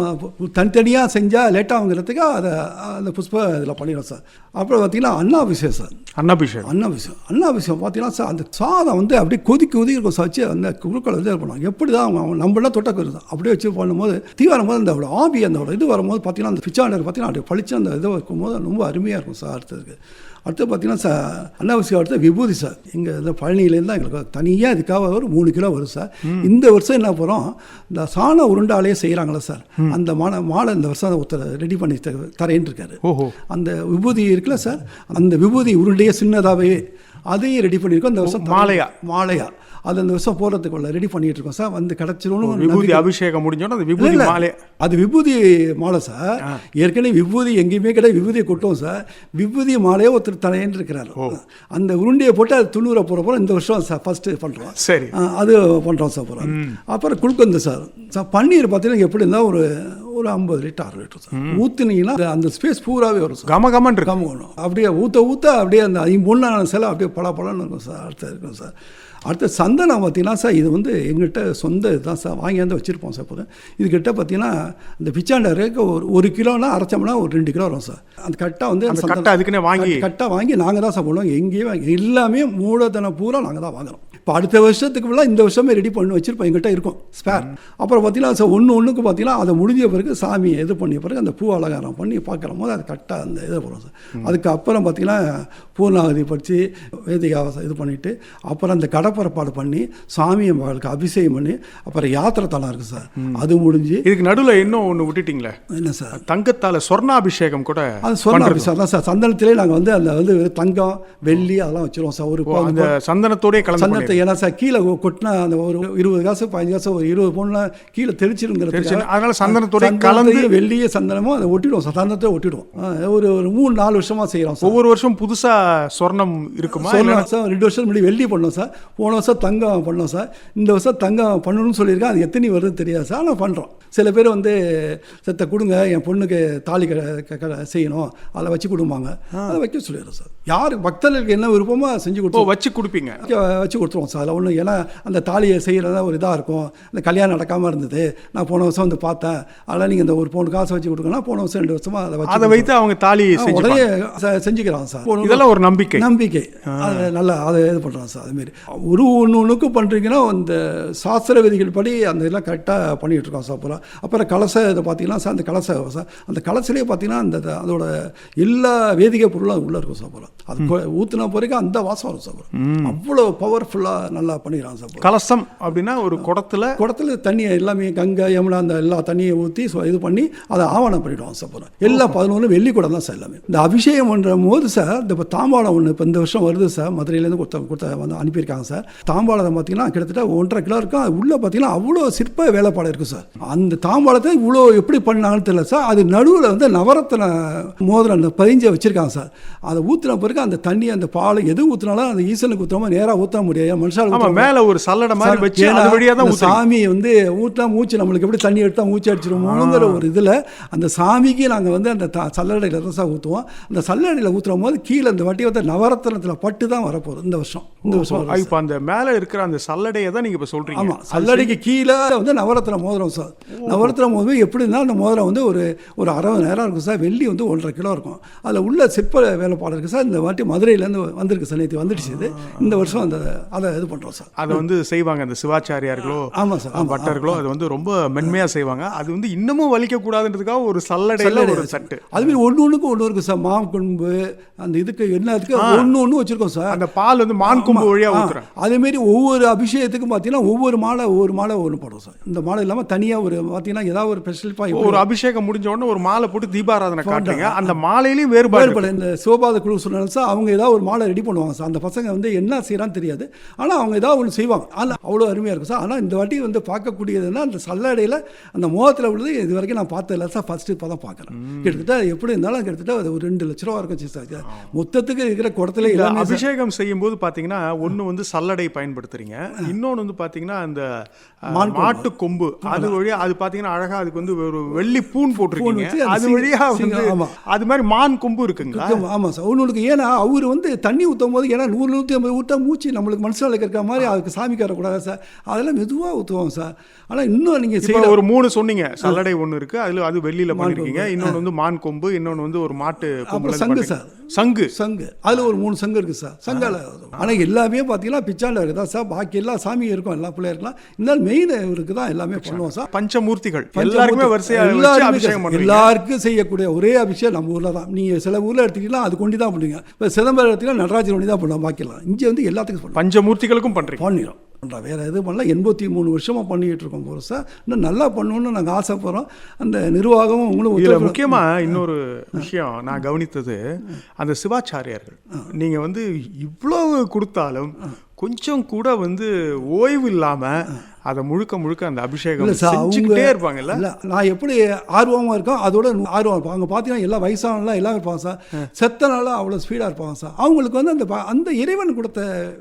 தனித்தனியாக செஞ்சால் லேட்டாகுங்கிறதுக்கு அதை அந்த புஷ்ப இதில் பண்ணிடுறோம் சார். அப்புறம் பார்த்தீங்கன்னா அண்ணாபிஷேகம் சார். அன்னாபிஷேகம். அன்னாபிஷேகம். அன்னாபிஷேகம் பார்த்தீங்கன்னா சார் அந்த சாதம் வந்து அப்படியே கொதிக்க கொதிக்க இருக்கும் சார். வச்சு அந்த குழுக்கள் வந்து பண்ணுவாங்க. எப்படி தான் அவங்க அவங்க நம்மளாம் தொட்டக்கு தான் அப்படியே வச்சு பண்ணும்போது தீ வரும்போது அந்த ஆவி அந்த இது வரும்போது பார்த்தீங்கன்னா அந்த பிச்சாண்டர் பார்த்தீங்கன்னா அப்படியே பளிச்சு அந்த இது இருக்கும்போது ரொம்ப அருமையாக இருக்கும் சார் அடுத்ததுக்கு. அடுத்து பார்த்தீங்கன்னா சார் அன்னாவசியம் அடுத்து விபூதி சார். இங்கே இந்த பழனியிலேருந்து தான் எங்களுக்கு தனியாக இதுக்காக ஒரு மூணு கிலோ வரும் சார். இந்த வருஷம் என்ன போகிறோம் இந்த சாண உருண்டாலே செய்கிறாங்களே சார். அந்த மாலை மாலை இந்த வருஷம் ஒருத்தர் ரெடி பண்ணி தரேன்னு இருக்காரு. அந்த விபூதி இருக்குல்ல சார். அந்த விபூதி உருண்டையே சின்னதாகவே அதையும் ரெடி பண்ணியிருக்கோம். இந்த வருஷம் மாலையா? மாலையா. அது அந்த வருஷம் போகிறதுக்குள்ள ரெடி பண்ணிட்டு இருக்கோம் சார். வந்து கிடச்சிரும்னு விபூதி. அபிஷேகம் முடிஞ்சோன்னா அந்த இல்ல, விபூதி. மாலை. அது விபூதி மாலை சார். ஏற்கனவே விபூதி எங்கேயுமே கிடையாது. விபூதியை கொட்டோம் சார். விபூதி மாலையே ஒருத்தர் தலையன்னு இருக்கிறார். அந்த உருண்டையை போட்டு அது துண்ணூரை போகிற போகிறோம் இந்த வருஷம் சார் ஃபஸ்ட்டு பண்ணுறோம் சரி. அது பண்ணுறோம் சார் போகிறோம் அப்புறம் குளுக்கந்து சார். சார் பன்னீர் பார்த்தீங்கன்னா எப்படி இருந்தால் ஒரு ஒரு ஐம்பது லிட்டர் அறுபது லிட்டர் சார். ஊற்றுனீங்கன்னா அந்த ஸ்பேஸ் பூராவே வரும் சார். கம கமன் கம்மணும் அப்படியே ஊற்ற ஊற்ற அப்படியே அந்த ஐம்பொன்னான சிலை அப்படியே பல பலன்னு இருக்கும் சார் அடுத்து இருக்கும் சார். அடுத்து சந்தனம் பார்த்தீங்கன்னா சார் இது வந்து எங்கள்கிட்ட சொந்த இதுதான் சார். வாங்கியாந்து வச்சுருப்போம் சார் போதும் இதுக்கிட்ட பார்த்தீங்கன்னா இந்த பிச்சாண்டருக்கு ஒரு ஒரு கிலோனா அரைச்சோம்னா ஒரு ரெண்டு கிலோ வரும் சார். அந்த கட்டை வந்து அந்த கட்டை அதுக்குன்னே வாங்கி கட்டை வாங்கி நாங்கள் தான் சார் பண்ணுவோம் எங்கேயும் வாங்கி எல்லாமே மூலதனம் பூரா நாங்கள் தான் வாங்குறோம். இப்போ அடுத்த வருஷத்துக்கு ஃபுல்லாக இந்த வருஷமே ரெடி பண்ணி வச்சிருப்போம் எங்கிட்ட இருக்கும் ஸ்பேர் அப்புறம் பார்த்தீங்கன்னா சார் ஒன்று ஒன்றுக்கு பார்த்தீங்கன்னா அதை முடிஞ்ச பிறகு சாமி இது பண்ணிய பிறகு அந்த பூ அலங்காரம் பண்ணி பார்க்குற போது அது கரெக்டாக அந்த இதை வரும் சார். அதுக்கு அப்புறம் பார்த்தீங்கன்னா பூர்ணாவதி படித்து வேதிகாவசம் இது பண்ணிவிட்டு அப்புறம் அந்த கடப்பரப்பாடு பண்ணி சாமி மகளுக்கு அபிஷேகம் பண்ணி அப்புறம் யாத்திரை தலம் இருக்குது சார். அது முடிஞ்சு இதுக்கு நடுவுல இன்னும் ஒண்ணு விட்டுட்டீங்களே? என்ன சார்? தங்கத்தால சொர்ணாபிஷேகம் கூட அது சொன்ன சார் அதான் சார். சந்தனத்திலே நாங்கள் வந்து அந்த வந்து தங்கம் வெள்ளி அதெல்லாம் வச்சிருவோம் சார். ஒரு அந்த சந்தனத்தோடய கலந்து சந்தனத்தை ஏன்னா சார் கீழே கொட்டினா அந்த ஒரு இருபது காசு பதினஞ்சு காசு ஒரு இருபது பொண்ணு கீழே தெரிச்சிருங்கிறது தெரிச்சிரு. அதனால சந்தனத்தோட கலந்து வெள்ளிய சந்தனமும் அதை ஒட்டிடுவோம் சார். சந்தனத்தை ஒட்டிடுவோம். ஒரு ஒரு மூணு நாலு வருஷமா செய்கிறோம் ஒவ்வொரு வருஷம் புதுசா சொர்ணம் இருக்குமா? ரெண்டு வருஷம் முன்னாடி வெள்ளி பண்ணோம் சார். போன வருஷம் தங்கம் பண்ணோம் சார். இந்த வருஷம் தங்கம் பண்ணணும்னு சொல்லியிருக்கேன். அது எத்தனை வருது தெரியாது சார். ஆனால் பண்ணுறோம் சில பேர் வந்து செத்த கொடுங்க என் பொண்ணுக்கு தாலி க க- க- செய்யணும். அதை வச்சு கொடுப்பாங்க அதை வைக்க சொல்லிடுறோம் சார். யார் பக்தர்களுக்கு என்ன விருப்பமோ செஞ்சு ஓ கொடுத்தோம் வச்சு கொடுப்பீங்க. வச்சு கொடுத்துருவோம் சார். அதில் ஒன்று ஏன்னா அந்த தாலியை செய்கிறதா ஒரு இதாக இருக்கும். அந்த கல்யாணம் நடக்காமல் இருந்தது. நான் போன வருஷம் வந்து பார்த்தேன். அதெல்லாம் நீங்கள் இந்த ஒரு பவுன் காசு வச்சு கொடுக்கணும் போன வருஷம் ரெண்டு வருஷமா அதை வச்சு அதை வைத்து அவங்க தாலி உடனே செ- செஞ்சுக்கிறான் சார். இதெல்லாம் ஒரு நம்பிக்கை. நம்பிக்கை. அது நல்லா அதை இது பண்ணுறான் சார். அதுமாரி ஒரு ஒன்று ஒன்றுக்கு பண்ணுறீங்கன்னா அந்த சாஸ்திர விதிகள் படி அந்த இதெல்லாம் கரெக்டாக பண்ணிகிட்டு இருக்கோம் சார் அப்புறம் கலச இதை பார்த்தீங்கன்னா சார் அந்த கலச சார் அந்த கலசிலே பார்த்தீங்கன்னா அந்த அதோட எல்லா வேதிகை பொருளும் உள்ளே இருக்கும் அப்புறம் அது ஊற்றின பிறகு அந்த வாசம் வரும் சார் அப்புறம் அவ்வளோ பவர்ஃபுல்லாக நல்லா பண்ணிடுறான் சார் அப்புறம். கலசம் அப்படின்னா ஒரு குடத்துல? குடத்துல தண்ணியை எல்லாமே கங்கை யமுனா அந்த எல்லா தண்ணியை ஊற்றி இது பண்ணி அதை ஆவணம் பண்ணிவிடுவோம் சார் அப்புறம் எல்லா பதினொன்று வெள்ளி குடம் தான் சார் எல்லாமே. இந்த அபிஷேகம் பண்ணுற போது சார் இந்த இப்போ தாம்பாளம் ஒன்று இப்போ இந்த வருஷம் வருது சார். மதுரையிலேருந்து கொடுத்த கொடுத்த வந்து அனுப்பியிருக்காங்க சார். தாம்பாளத்தை பார்த்தீங்கன்னா கிட்டத்தட்ட ஒன்றரை கிலோ இருக்கும் அது உள்ளே பார்த்தீங்கன்னா அவ்வளோ சிற்ப வேலைப்பாடு இருக்கும் சார். அந்த தாம்பாளத்தை இவ்வளோ எப்படி பண்ணாங்கன்னு தெரியல சார். அது நடுவில் வந்து நவரத்தின மோதிரம் அந்த பதிஞ்ச வச்சிருக்காங்க சார். அதை ஊற்றின பிறகு அந்த தண்ணி அந்த பால் எது ஊற்றினாலும் அந்த ஈசனுக்கு ஊற்றாம நேராக ஊற்ற முடியாது. மனுஷால் மேல ஒரு சல்லடை மாதிரி வச்சு அது வழியா தான். சாமி வந்து ஊட்டா மூச்சு நம்மளுக்கு எப்படி தண்ணி எடுத்தா மூச்சு அடிச்சிருமோங்கிற ஒரு இதுல அந்த சாமிக்கு நாங்க வந்து அந்த த- சல்லடையில தான் சார் ஊற்றுவோம் அந்த சல்லடையில ஊத்தும் போது கீழே இந்த வாட்டி வந்து நவரத்னத்துல பட்டு தான் வரப்போகுது இந்த வருஷம். இந்த வருஷம். இப்ப அந்த மேல இருக்கிற அந்த சல்லடையை தான் நீங்க இப்ப சொல்றீங்க. ஆமா சல்லடைக்கு கீழே வந்து நவரத்ன மோதிரம் சார். நவரத்ன மோதிரம் எப்படின்னா அந்த மோதிரம் வந்து ஒரு ஒரு அறுபது நேரம் இருக்கும் சார். வெள்ளி வந்து ஒன்றரை கிலோ இருக்கும். அதில் உள்ள சிற்ப வேலைப்பாடு இருக்குது சார். இந்த வாட்டி மதுரையிலேருந்து வந்திருக்கு சார் நேற்று வந்துடுச்சு இது. இந்த வருஷம் அந்த அதை இது பண்ணுறோம் சார். அதை வந்து செய்வாங்க அந்த சிவாச்சாரியார்களோ ஆமா சார், பட்டர்களோ அது வந்து ரொம்ப மென்மையா செய்வாங்க. அது வந்து இன்னமும் வலிக்க கூடாதுன்றதுக்காக ஒரு சல்லடையில ஒரு சட்டு. அதுமாரி ஒன்று ஒன்றுக்கு ஒன்று இருக்குது சார். மாவு கொம்பு அந்த இதுக்கு எல்லாத்துக்கும் ஒன்று ஒன்று வச்சுருக்கோம் சார். அந்த பால் வந்து மான் கொம்பு வழியா ஊத்துறேன். அதேமாரி ஒவ்வொரு அபிஷேகத்துக்கும் பார்த்தீங்கன்னா ஒவ்வொரு மாலை ஒவ்வொரு மாலை ஒன்று போடுறோம் சார். இந்த மாலை இல்லாமல் தனியாக ஒரு பார்த்தீங்கன்னா ஏதாவது ஒரு ஸ்பெஷல் ஒரு அபிஷேகம் முடிஞ்ச உடனே ஒரு மாலை போட்டு தீபாராதனை காட்டுறீங்க அந்த மாலையிலயும் வேறுபாடு இந்த சிவபாத குழு சொன்னாலும் சார் அவங்க ஏதாவது ஒரு மாலை ரெடி பண்ணுவாங்க சார். அந்த பசங்க வந்து என்ன செய்யறான்னு தெரியாது. ஆனால் அவங்க ஏதாவது ஒன்று செய்வாங்க. ஆனால் அவ்வளோ அருமையாக இருக்கும் சார். ஆனால் இந்த வாட்டி வந்து பார்க்கக்கூடியதுன்னா அந்த சல்லடையில் அந்த மோகத்தில் உள்ளது இது வரைக்கும் நான் பார்த்ததில்ல சார். ஃபர்ஸ்ட் இப்போ தான் பார்க்குறேன். கிட்டத்தட்ட எப்படி இருந்தாலும் கிட்டத்தட்ட அது ஒரு ரெண்டு லட்ச ரூபா இருக்கும் சார். மொத்தத்துக்கு இருக்கிற குடத்துல அபிஷேகம் செய்யும் போது பாத்தீங்கன்னா ஒண்ணு வந்து சல்லடை பயன்படுத்துறீங்க. இன்னொன்று வந்து பார்த்தீங்கன்னா அந்த கொம்பு. மாட்டு கொம்பு. அது வழியா அது பார்த்தீங்கன்னா அழகா அதுக்கு வந்து ஒரு வெள்ளி பூன் போட்டிருக்கீங்க. அது வழியா வந்து. அது மாதிரி மான் கொம்பு இருக்குங்களா? ஆமா, ஆமாம் சார் ஒன்று ஏன்னா அவர் வந்து தண்ணி ஊற்றும் போது ஏன்னா நூறு நூற்றி ஐம்பது ஊற்றா மூச்சு நம்மளுக்கு மனசில் இருக்கிற மாதிரி அதுக்கு சாமிக்கு வரக்கூடாது சார். அதெல்லாம் மெதுவாக ஊற்றுவோம் சார். ஆனால் இன்னும் நீங்கள் செய்யல ஒரு மூணு சொன்னீங்க. சல்லடை ஒன்று இருக்கு. அதுல அது வெள்ளியில பண்ணிருக்கீங்க. இன்னொன்று வந்து மான் கொம்பு. இன்னொன்று வந்து ஒரு மாட்டு கொம்புல சங்கு. சார். சங்கு. சங்கு. அதில் ஒரு மூணு சங்கு இருக்குது சார். சங்கால ஆனால் எல்லாமே பார்த்தீங்கன்னா பிச்சாண்ட இருக்குதா சார். பாக்கி எல்லா சாமியும் இருக்கும் எல்லா பிள்ளைகளுக்கும் இருந்தாலும் மெயின் இவருக்கு தான் எல்லாமே பண்ணுவோம் சார். பஞ்சமூர்த்திகள். எல்லாருக்குமே வரிசையா வச்சு எல்லாருமே எல்லாருக்கும் செய்யக்கூடிய ஒரே அபிஷேகம் நம்ம ஊரில் தான். நீங்கள் சில ஊரில் எடுத்துக்கிட்டீங்கன்னா அது கொண்டு தான் பண்ணுவீங்க. இப்போ சிதம்பரம் எடுத்தீங்கன்னா நடராஜன் கொண்டு தான் பண்ணுவோம் பாக்கிலாம் இங்கே வந்து எல்லாத்துக்கும் பஞ்சமூர்த்திகளுக்கும் பண்றீங்க. பண்ணிடும் பண்ணுறோம் வேறு எதுவும் பண்ணல. எண்பத்தி மூணு வருஷமாக பண்ணிக்கிட்டு இருக்கோம் சார். இன்னும் நல்லா பண்ணணும்னு நாங்கள் ஆசைப்படுறோம். அந்த நிர்வாகமும் உங்களும் இதுல ஒத்துழைப்பு- முக்கியமா இன்னொரு விஷயம் நான் கவனித்தது. அந்த சிவாச்சாரியார்கள். நீங்க வந்து இவ்வளவு கொடுத்தாலும் கொஞ்சம் கூட வந்து ஓய்வு இல்லாமல் அதை முழுக்க முழுக்க அந்த அபிஷேகம் அவங்க செஞ்சுக்கிட்டே இருப்பாங்கல்ல? இல்லை நான் எப்படி ஆர்வமாக இருக்கோம் அதோட ஆர்வம் இருப்பாங்க அங்கே பார்த்தீங்கன்னா எல்லா வயசானலாம் எல்லாம் இருப்பாங்க சார். செத்த நாளாக அவ்வளோ ஸ்பீடாக இருப்பாங்க சார். அவங்களுக்கு வந்து அந்த அந்த இறைவன் கொடுத்த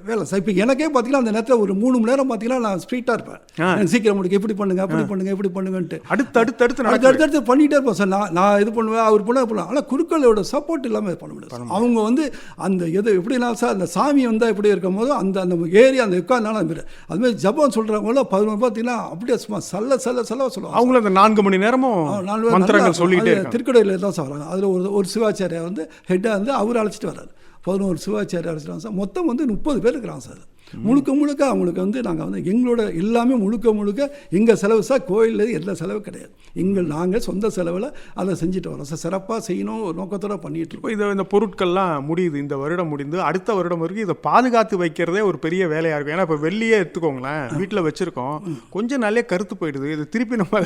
வேலை சார். இப்போ எனக்கே பார்த்தீங்கன்னா அந்த நேரத்தில் ஒரு மூணு மணி நேரம் பார்த்தீங்கன்னா நான் ஸ்பீட்டாக இருப்பேன். சீக்கிரம் முடிக்க எப்படி பண்ணுங்க அப்படி பண்ணுங்க எப்படி பண்ணுங்கன்ட்டு. அடுத்து அடுத்து அடுத்து அடுத்து அடுத்தடுத்து பண்ணிகிட்டே இருப்போம் சார். நான் நான் இது பண்ணுவேன் அவர் பண்ண பண்ணுவேன் ஆனால் குருக்களோட சப்போர்ட் இல்லாமல் பண்ண முடியாது. அவங்க வந்து அந்த எது எப்படின்னா சார் அந்த சாமி வந்தால் எப்படி இருக்கும் போது அந்த அந்த ஏரி அந்த உட்கார்ந்தாலும் அது மாதிரி அதுமாதிரி ஜபம் சொல்கிறவங்கள பதினொன்று பார்த்தீங்கன்னா அப்படியே சும்மா சல்ல சல்ல சல்ல சொல்லுவாங்க. அவங்களும் அந்த நான்கு மணி நேரமும் நாலு பேர் மந்திரங்கள் சொல்லிட்டே இருக்காங்க. திருக்கடையில் தான் சார் வராங்க. அதில் ஒரு ஒரு சிவாச்சாரியா வந்து ஹெட்டாக வந்து அவர் அழைச்சிட்டு வர்றாரு. பதினோரு சிவாச்சாரியா அழைச்சிட்டு வராங்க சார். மொத்தம் வந்து முப்பது பேர் இருக்கிறாங்க சார். முழுக்க முழுக்க அவங்களுக்கு வந்து நாங்கள் வந்து எங்களோட எல்லாமே முழுக்க முழுக்க எங்கள் செலவு சார் கோயிலில் எந்த செலவு கிடையாது. எங்கள் நாங்கள் சொந்த செலவில் அதை செஞ்சுட்டு வரோம். சார் சிறப்பாக செய்யணும் நோக்கத்தோட பண்ணிட்டு இருக்கோம். இது இந்த பொருட்கள்லாம் முடியுது. இந்த வருடம் முடிந்து அடுத்த வருடம் வரைக்கும் இதை பாதுகாத்து வைக்கிறதே ஒரு பெரிய வேலையா இருக்கும். ஏன்னா இப்போ வெள்ளியே எடுத்துக்கோங்களேன். வீட்டில் வச்சிருக்கோம். கொஞ்சம் நாளே கருத்து போயிடுது. இது திருப்பி நம்ம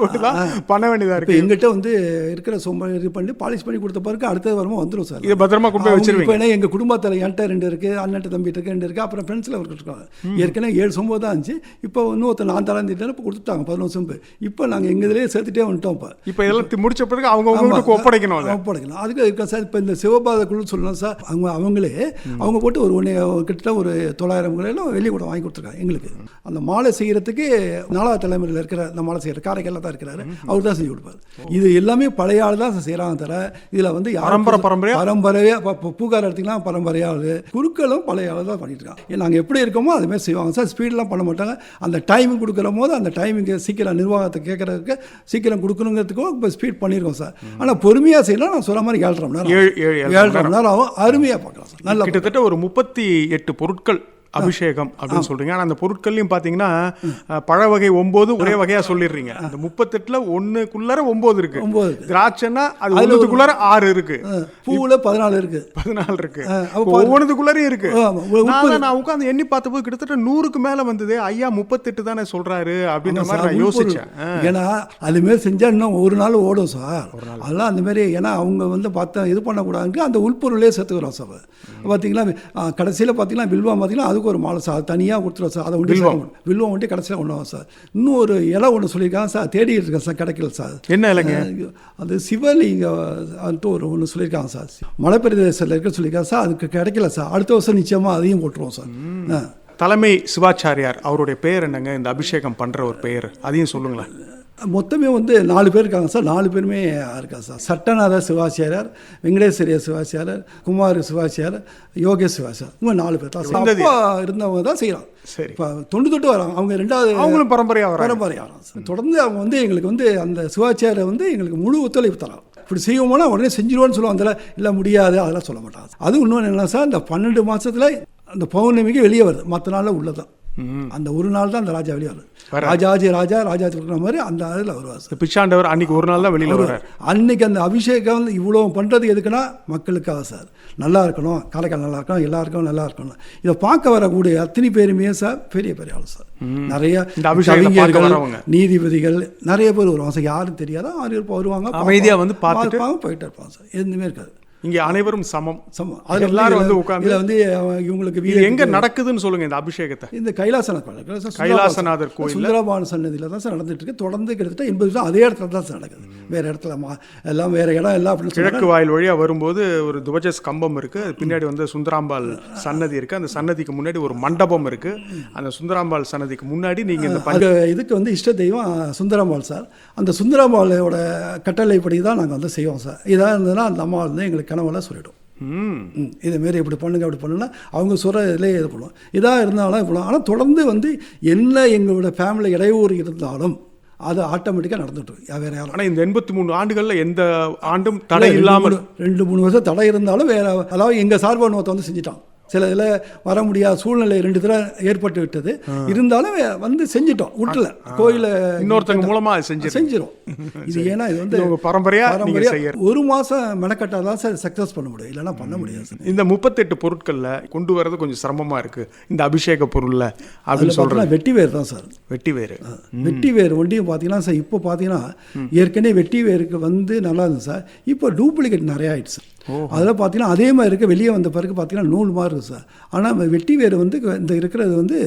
போட்டு தான் பண்ண வேண்டியதா இப்போ இருக்கு. எங்கிட்ட வந்து இருக்கிற சொம்ப இது பண்ணி பாலிஷ் பண்ணி கொடுத்த பிறகு அடுத்த வருமா வந்துடும் சார். இதை பத்திரமா கொண்டு போய் இப்போ என்ன எங்கள் குடும்பத்தில் என்கிட்ட ரெண்டு இருக்குது அண்ணன்ட்ட தம்பிட்டு இருக்கு ரெண்டு இருக்குது அப்புறம் ஃப்ரெண்ட்ஸில் இருக்காங்க. ஏற்கனவே ஏழு சொம்பு தான் இருந்துச்சு. இப்போ இன்னொருத்தர் நான் தரந்துட்டேன் இப்போ கொடுத்துட்டாங்க பதினொன்று சொம்பு. இப்போ நாங்கள் எங்கள் இதிலே சேர்த்துட்டே வந்துட்டோம் இப்போ. இப்போ இதெல்லாம் தி- முடிச்ச பிறகு அவங்க உங்களுக்கு ஒப்படைக்கணும் ஒப்படைக்கணும். அதுக்கு இருக்கா சார் இப்போ இந்த சிவபாத குழு சொல்லலாம் சார் அவங்க அவங்களே அவங்க போட்டு ஒரு ஒன்று கிட்டத்தட்ட ஒரு தொள்ளாயிரம் எல்லாம் வெளியே கூட வாங்கி கொடுத்துருக்காங்க எங்களுக்கு. அந்த மாலை செய்கிறதுக்கு நாலாவது தலைமுறையில் இருக்கிற அந்த மாலை செய்கிற காரைக்காலில் தான் இருக்கிறாரு. அவர் தான் செஞ்சு கொடுப்பாரு. இது எல்லாமே பழைய ஆள் தான் செய்கிறாங்க தவிர இதில் வந்து பரம்பரை பரம்பரையா? பரம்பரையாக இப்போ பூக்கார எடுத்திங்கன்னா பரம்பரையாக குருக்களும் பழைய ஆள் தான் பண்ணிட்டு இருக்காங்க. நாங்கள் எப்படி இருக்கோமோ அது மாதிரி செய்வாங்க. சார் ஸ்பீடெலாம் பண்ண மாட்டாங்க. அந்த டைமிங் கொடுக்குற போது அந்த டைமிங்கு சீக்கிரம் நிர்வாகத்தை கேட்குறதுக்கு சீக்கிரம் கொடுக்கணுங்கிறதுக்கும் இப்போ ஸ்பீட் பண்ணியிருக்கோம் சார். ஆனால் பொறுமையாக செய்யலாம். நான் சொல்ல மாதிரி ஏழரை மணி நேரம் ஏழு ஏழு ஏழு ஏழரை மணி நேரம். ஆகும். அருமையாக பார்க்கலாம் சார். நல்லா கிட்டத்தட்ட ஒரு முப்பத்தி எட்டு பொருட்கள் அபிஷேகம் அப்படின்னு சொல்றீங்க. ஆனா அந்த பொருட்கள்லயும் பாத்தீங்கன்னா அஹ், பழ வகை ஒன்பது ஒரே வகையா சொல்லிடுறீங்க. அந்த முப்பத்தெட்டுல ஒண்ணுக்குள்ளார ஒன்பது இருக்கு. ஒன்பது இருக்கு. திராட்சைன்னா அது ஒண்ணுக்குள்ளார ஆறு இருக்கு. பூவில் பதினாலு இருக்குது பதினாலு இருக்கு. ஒவ்வொன்றுக்குள்ளாரையும் இருக்கு. நான் உட்காந்து எண்ணி பார்த்தபோது கிட்டத்தட்ட நூறுக்கு மேல வந்தது ஐயா முப்பத்தெட்டு தானே சொல்றாரு அப்படின்ற மாதிரி நான் யோசிச்சேன். ஏன்னா அதுமாரி செஞ்சால் இன்னும் ஒரு நாள் ஓடும் சார். அதெல்லாம் அந்த மாதிரி ஏன்னா அவங்க வந்து பார்த்தா இது பண்ணக்கூடாதுக்கு அந்த உள்பொருளே சேர்த்துக்கிறோம் சார். பார்த்தீங்களா கடைசியில் பார்த்தீங்கன்னா வில்வம் பார்த்தீங்கன்னா அதுக்கு ஒரு மாலை சார். தனியாக கொடுத்துருவோம் சார். அதை ஒண்டி வில்வம். வில்வம் ஒண்டி கடைசியில் கொண்டு வரோம் சார். இன்னும் ஒரு இலை ஒன்று சொல்லியிருக்காங்க சார். தேடிட்டு இருக்கேன் சார். கிடைக்கல சார். என்ன இல்லைங்க ஐயோ, அது சிவலிங்க அதுட்டு ஒரு ஒன்று சொல்லியிருக்காங்க சார். மலை பிரதேசத்தில் இருக்க சொல்லியிருக்காங்க சார். அதுக்கு கிடைக்கல சார். அடுத்த வருஷம் நிச்சயமாக அதையும் போட்டுருவோம் சார். தலைமை சிவாச்சாரியார். அவருடைய பெயர் என்னங்க? இந்த அபிஷேகம் பண்ற ஒரு பெயர். அதையும் சொல்லுங்களேன். மொத்தமே வந்து நாலு பேர் இருக்காங்க சார். நாலு பேருமே இருக்காங்க சார். சட்டநாத சிவாச்சாரியார் வெங்கடேஸ்வரிய சிவாச்சாரியர் குமார் சிவாச்சாரியர் யோகேஷ் சிவாச்சாரியர் இவங்க நாலு பேர். தான். அப்பா இருந்தவங்க தான் செய்யலாம் சரி. இப்போ தொண்டு தொட்டு வராங்க அவங்க ரெண்டாவது அவங்களும் பரம்பரையா வராங்க பரம்பரை ஆகிறாங்க சார். தொடர்ந்து அவங்க வந்து எங்களுக்கு வந்து அந்த சிவாச்சாரியை வந்து எங்களுக்கு முழு ஒத்துழைப்பு தராங்க. இப்படி செய்வோம்னா உடனே செஞ்சிருவோன்னு சொல்லுவாங்க. அதில் இல்லை முடியாது. அதெல்லாம் சொல்ல மாட்டாங்க. அதுவும் இன்னொன்று என்ன சார் இந்த பன்னெண்டு மாசத்துல அந்த பௌர்ணமிக்கு வெளியே வருது. மற்ற நாளில் உள்ளதான். அந்த ஒரு நாள் தான் அந்த ராஜா வெளியே வருது ராஜாஜி ராஜா ராஜாஜி இருக்கிற மாதிரி அந்த இதில் வருவார் பிச்சாண்டவர் அன்னைக்கு ஒரு நாள் தான் வெளியில வர்றாரு. அன்னைக்கு அந்த அபிஷேகம் வந்து இவ்வளோ பண்ணுறது எதுக்குன்னா மக்களுக்காக சார். நல்லா இருக்கணும் காரைக்கால் நல்லா இருக்கணும் எல்லாருக்கும் நல்லா இருக்கணும். இதை பார்க்க வரக்கூடிய அத்தனை பேருமே சார் பெரிய பெரிய ஆள் சார். நிறைய கவிஞர்கள். நீதிபதிகள் நிறைய பேர் வருவாங்க. சார் யாரும் தெரியாத? பேர் வருவாங்க அமைதியா வந்து பார்த்துட்டு? போயிட்டு இருப்பாங்க சார். எதுவுமே இருக்காது. இங்க அனைவரும் சமம். சமம். அதில் எல்லாரும் வந்து உட்கார்ந்து இதில் வந்து இவங்களுக்கு எங்க நடக்குதுன்னு சொல்லுங்க இந்த அபிஷேகத்தை. இந்த கைலாசநாத் கோயில். கைலாச- கைலாசநாதர் கோயில்ல? சுந்தரபான சன்னதியில் தான் சார் நடந்துட்டு இருக்கு. தொடர்ந்து கிட்டத்தட்ட எண்பது வருஷம் அதே இடத்துல தான் சார் நடக்குது. வேற இடத்துல மா எல்லாம் வேற இடம் எல்லாம் அப்படின்னு கிழக்கு வாயில் வழியா வரும்போது ஒரு துவஜ கம்பம் இருக்கு. அது பின்னாடி வந்து சுந்தராம்பாள் சன்னதி இருக்கு. அந்த சன்னதிக்கு முன்னாடி ஒரு மண்டபம் இருக்கு. அந்த சுந்தராம்பாள் சன்னதிக்கு முன்னாடி நீங்க இந்த இதுக்கு வந்து இஷ்ட தெய்வம் சுந்தரம்பாள் சார். அந்த சுந்தரம்பாளோட கட்டளைப்படி தான் நாங்கள் வந்து செய்வோம் சார். இதாக இருந்ததுன்னா அந்த அம்மா வந்து எங்களுக்கு கனவுல சொல்லிடும் ம். ம், இதேமாரி இப்படி பண்ணுங்க அப்படி பண்ணுன்னா அவங்க இதுலேயே இது பண்ணுவோம் இதாக இருந்தாலும் இப்படி ஆனால் தொடர்ந்து வந்து என்ன எங்களோட ஃபேமிலி இடையூறு இருந்தாலும் அது ஆட்டோமேட்டிக்காக நடந்துட்டு. வேற யாரும் ஆனா இந்த எண்பத்தி மூணு ஆண்டுகள்ல எந்த ஆண்டும் தடை இல்லாமல் ரெண்டு மூணு வருஷம் தடை இருந்தாலும் வேற அதாவது எங்கள் சார்பான ஒருத்தன் வந்து செஞ்சிட்டான். சில இதில் வர முடியாத சூழ்நிலை ரெண்டு தடவை ஏற்பட்டு விட்டது. இருந்தாலும் வந்து செஞ்சிட்டோம் விட்டல. கோயில இன்னொருத்தங்க மூலமா அது செஞ்சு செஞ்சிரும். இது ஏன்னா இது வந்து பரம்பரையா பாரம்பரியா. ஒரு மாசம் மெனக்கட்டாதான் தான் சார் சக்ஸஸ் பண்ண முடியும். இல்லைன்னா பண்ண முடியாது சார். இந்த முப்பத்தெட்டு பொருட்கள்ல கொண்டு வர்றது கொஞ்சம் சிரமமா இருக்கு. இந்த அபிஷேக பொருள்ல அப்படின்னு பார்த்தீங்கன்னா வெட்டி வேர் தான் சார். வெட்டி வேறு வெட்டி வேர் ஒண்டியும் பார்த்தீங்கன்னா சார் இப்போ பார்த்தீங்கன்னா ஏற்கனவே வெட்டி வேருக்கு வந்து நல்லா இருந்துச்சு சார். இப்போ டூப்ளிகேட் நிறைய ஆயிடுச்சு அதில் பார்த்தீங்கன்னா அதே மாதிரி இருக்க. வெளியே வந்த பிறகு பார்த்தீங்கன்னா நூல் மாதிரி இருக்குது சார். ஆனால் வெட்டி வேர் வந்து இந்த இருக்கிறது வந்து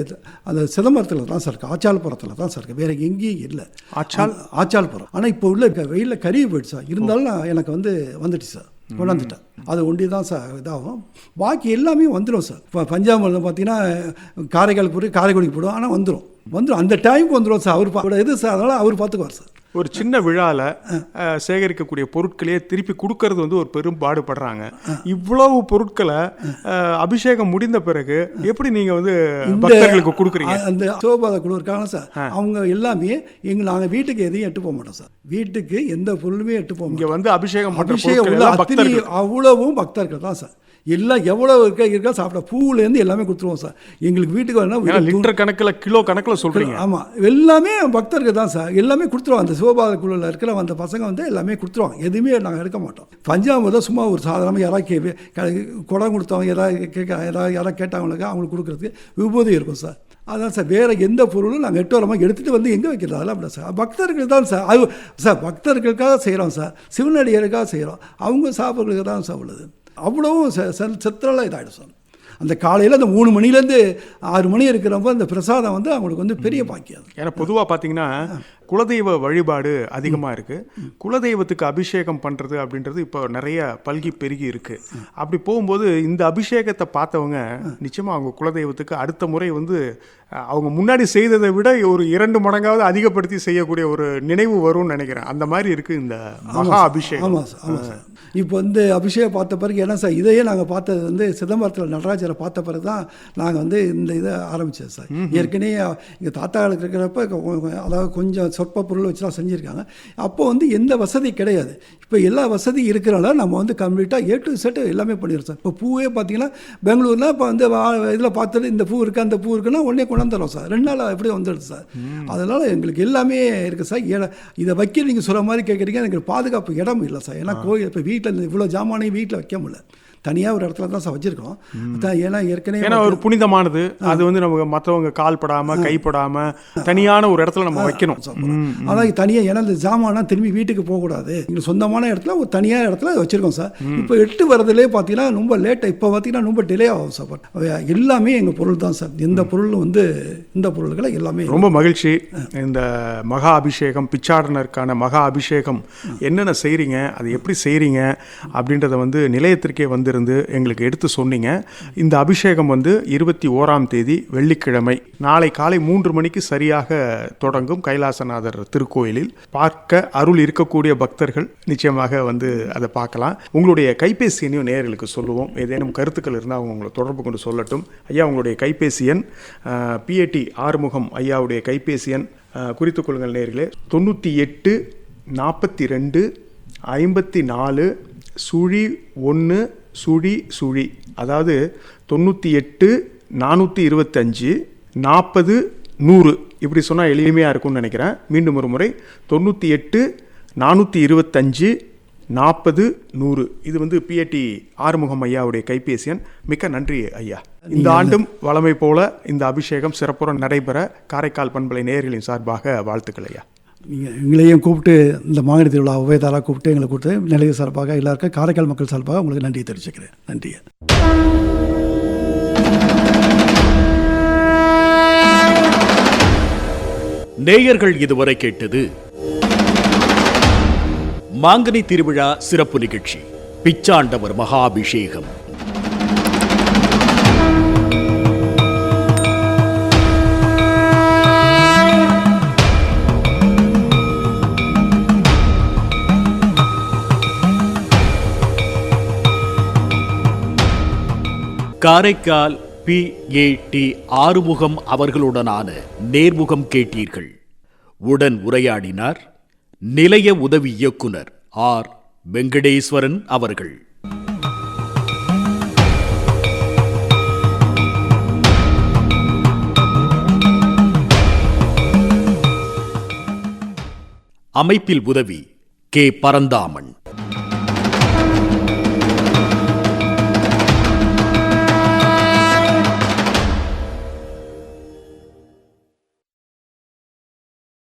அந்த சிதம்பரத்தில் தான் சார் இருக்குது ஆச்சால்புரத்தில் தான் சார் இருக்குது வேற எங்கேயும் இல்லை. ஆச்சால்? ஆச்சால்புரம். ஆனால் இப்போ உள்ள வெயிலில் கருகி போயிடுச்சு சார். இருந்தாலும் நான் எனக்கு வந்து வந்துடுச்சு சார். கொண்டாந்துட்டேன். அது ஒண்டி தான் சார் இதாகும். பாக்கி எல்லாமே வந்துடும் சார். இப்போ பஞ்சாபில் பார்த்தீங்கன்னா காரைக்கால் போய் காரைக்குடிக்கு போடும் ஆனால் வந்துடும் வந்துடும் அந்த டைமுக்கு வந்துடும் சார். அவர் எது சார். அதனால் அவர் பார்த்துக்குவார் சார். ஒரு சின்ன விழால அஹ், சேகரிக்கக்கூடிய பொருட்களையே திருப்பி கொடுக்கறது வந்து ஒரு பெரும் பாடுபடுறாங்க. இவ்வளவு பொருட்களை அபிஷேகம் முடிந்த பிறகு எப்படி நீங்க வந்து பக்தர்களுக்கு கொடுக்குறீங்க? அந்த சிவபாத குழு இருக்காங்க சார். அவங்க எல்லாமே எங்க நாங்கள் வீட்டுக்கு எதையும் எட்டு போக மாட்டோம் சார். வீட்டுக்கு எந்த பொருளுமே எட்டு போக இங்க வந்து அபிஷேகம் அபிஷேகம் அவ்வளவும் பக்தர்கள் தான் சார். எல்லாம் எவ்வளவு இருக்க இருக்கா சாப்பிட பூவுலேருந்து எல்லாமே கொடுத்துருவோம் சார். எங்களுக்கு வீட்டுக்கு வேணா லிட்டர் கணக்குல கிலோ கணக்குல சொல்றீங்க. ஆமா எல்லாமே பக்தர்கள் தான் சார். எல்லாமே கொடுத்துருவோம். அந்த சிவபாத குழுவில் இருக்கிற அந்த பசங்க வந்து எல்லாமே கொடுத்துருவாங்க எதுவுமே நாங்கள் எடுக்க மாட்டோம். பஞ்சாமிரதம் சும்மா ஒரு சாதாரணமாக யாராவது கே குடம் கொடுத்தவங்க யாராவது கேட்க யாராவது யாராவது கேட்டவங்களுக்கு அவங்களுக்கு கொடுக்குறதுக்கு விபூதி இருக்கும் சார். அதான் சார் வேற எந்த பொருளும் நாங்கள் எட்டு வரமாக எடுத்துகிட்டு வந்து எங்கே வைக்கிறது? அதெல்லாம் அப்படி சார். பக்தர்கள் தான் சார். அது சார் பக்தர்களுக்காக செய்கிறோம் சார். சிவனடியருக்காக செய்கிறோம் அவங்க சாப்பிட்றதுக்கு தான் சார் உள்ளது. அவ்வளவும் செ- செ- செத்துறலாம் இதாகிடும் சார் அந்த காலையில் அந்த மூணு மணிலேருந்து ஆறு மணி இருக்கிறப்ப அந்த பிரசாதம் வந்து அவங்களுக்கு வந்து பெரிய பாக்கியம். ஏன்னா பொதுவா பாத்தீங்கன்னா குலதெய்வ வழிபாடு அதிகமா இருக்கு. குலதெய்வத்துக்கு அபிஷேகம் பண்றது அப்படின்றது இப்போ நிறைய பல்கி பெருகி இருக்கு. அப்படி போகும்போது இந்த அபிஷேகத்தை பார்த்தவங்க நிச்சயமா அவங்க குலதெய்வத்துக்கு அடுத்த முறை வந்து அவங்க முன்னாடி செய்ததை விட ஒரு இரண்டு மடங்காவது அதிகப்படுத்தி செய்யக்கூடிய ஒரு நினைவு வரும்னு நினைக்கிறேன். அந்த மாதிரி இருக்கு இந்த மகா அபிஷேகம். ஆமாம் சார். ஆமாம் சார். இப்போ வந்து அபிஷேகம் பார்த்த பிறகு என்ன சார் இதையே நாங்கள் பார்த்தது வந்து சிதம்பரத்தில் நடராஜரை பார்த்த பிறகு தான் நாங்கள் வந்து இந்த இதை ஆரம்பித்தோம் சார். ஏற்கனவே எங்கள் தாத்தாக்களுக்கு இருக்கிறப்ப அதாவது கொஞ்சம் சொற்ப பொருள் வச்சு தான் செஞ்சுருக்காங்க. அப்போ வந்து எந்த வசதி கிடையாது. இப்போ எல்லா வசதி இருக்கிறனால நம்ம வந்து கம்ப்ளீட்டாக ஏ டு செட்டு எல்லாமே பண்ணிடுறோம் சார். இப்போ பூவே பார்த்தீங்கன்னா பெங்களூர்னா இப்போ வந்து இதில் பார்த்துட்டு இந்த பூ இருக்குது அந்த பூ இருக்குன்னா உடனே கொண்டாந்துடுறோம் சார். ரெண்டு நாள் எப்படி வந்துடுது சார். அதனால் எங்களுக்கு எல்லாமே இருக்குது சார். இதை வைக்க நீங்கள் சொல்கிற மாதிரி கேட்குறீங்க எனக்கு பாதுகாப்பு இடம் இல்லை சார். ஏன்னா கோயில் இப்போ வீட்டில் இந்த இவ்வளோ ஜாமானையும் வீட்டில் வைக்க முடியல. தனியாக ஒரு இடத்துல தான் சார் வச்சுருக்கோம் அதான் ஏன்னா ஏற்கனவே ஏன்னா ஒரு புனிதமானது. அது வந்து நமக்கு மற்றவங்க கால் படாம கைப்படாம தனியான ஒரு இடத்துல நம்ம வைக்கணும். அதான் தனியாக ஏன்னா இந்த ஜாமானா திரும்பி வீட்டுக்கு போகக்கூடாது. இங்கே சொந்தமான இடத்துல ஒரு தனியாக இடத்துல வச்சுருக்கோம் சார். இப்போ எட்டு வரதுலேயே பார்த்தீங்கன்னா ரொம்ப லேட்டாக இப்போ பார்த்தீங்கன்னா ரொம்ப டிலே ஆகும் சார். எல்லாமே எங்கள் பொருள் தான் சார். எந்த பொருளும் வந்து இந்த பொருள்களை எல்லாமே ரொம்ப மகிழ்ச்சி. இந்த மகா அபிஷேகம் பிச்சாடனருக்கான மகா அபிஷேகம் என்னென்ன செய்கிறீங்க அதை எப்படி செய்கிறீங்க அப்படின்றத வந்து நிலையத்திற்கே வந்திருந்து எங்களுக்கு எடுத்து சொன்னீங்க. இந்த அபிஷேகம் வந்து இருபத்தி ஓராம் தேதி வெள்ளிக்கிழமை நாளை காலை மூன்று மணிக்கு சரியாக தொடங்கும் கைலாசநாதர் திருக்கோயிலில். பார்க்க அருள் இருக்கக்கூடிய பக்தர்கள் நிச்சயமாக வந்து அதை பார்க்கலாம். உங்களுடைய கைபேசி எண்ணையும் நேர்களுக்கு சொல்லுவோம். ஏதேனும் கருத்துக்கள் இருந்தால் அவங்க உங்களை தொடர்பு கொண்டு சொல்லட்டும். ஐயா உங்களுடைய கைபேசி எண் பிஏடி ஆறுமுகம் ஐயாவுடைய கைபேசி எண் குறித்து கொள்ளுங்கள் நேர்களே தொண்ணூற்றி எட்டு நாற்பத்தி ரெண்டு ஐம்பத்தி நாலு சுழி ஒன்று சுழி சுழி. அதாவது தொண்ணூற்றி எட்டு நானூற்றி இருபத்தஞ்சு நாற்பது நூறு. இப்படி சொன்னால் எளிமையாக இருக்கும்னு நினைக்கிறேன். மீண்டும் ஒரு முறை. தொண்ணூற்றி எட்டு நானூற்றி இருபத்தஞ்சு நாற்பது நூறு. இது வந்து பிஏடி ஆறுமுகம் ஐயாவுடைய கைபேசி எண். மிக்க நன்றி ஐயா. இந்த ஆண்டும் வளமை போல இந்த அபிஷேகம் சிறப்புற நடைபெற காரைக்கால் பண்பலை நேயர்களின் சார்பாக வாழ்த்துக்கள் ஐயா. நீங்கள் எங்களையும் கூப்பிட்டு இந்த மாங்கனி திருவிழா உபயதாராக கூப்பிட்டு எங்களை கூப்பிட்டு நிலைய சார்பாக எல்லாருக்கும் காரைக்கால் மக்கள் சார்பாக உங்களுக்கு நன்றியை தெரிவிச்சுக்கிறேன். நன்றியை நேயர்கள் இதுவரை கேட்டது மாங்கனி திருவிழா சிறப்பு நிகழ்ச்சி. Pichandavar மகாபிஷேகம். Karaikal P A T Arumugam அவர்களுடனான நேர்முகம் கேட்டீர்கள். உடன் உரையாடினார் நிலைய உதவி இயக்குனர் ஆர். வெங்கடேஸ்வரன் அவர்கள். அமைப்பில் உதவி கே. பரந்தாமன்.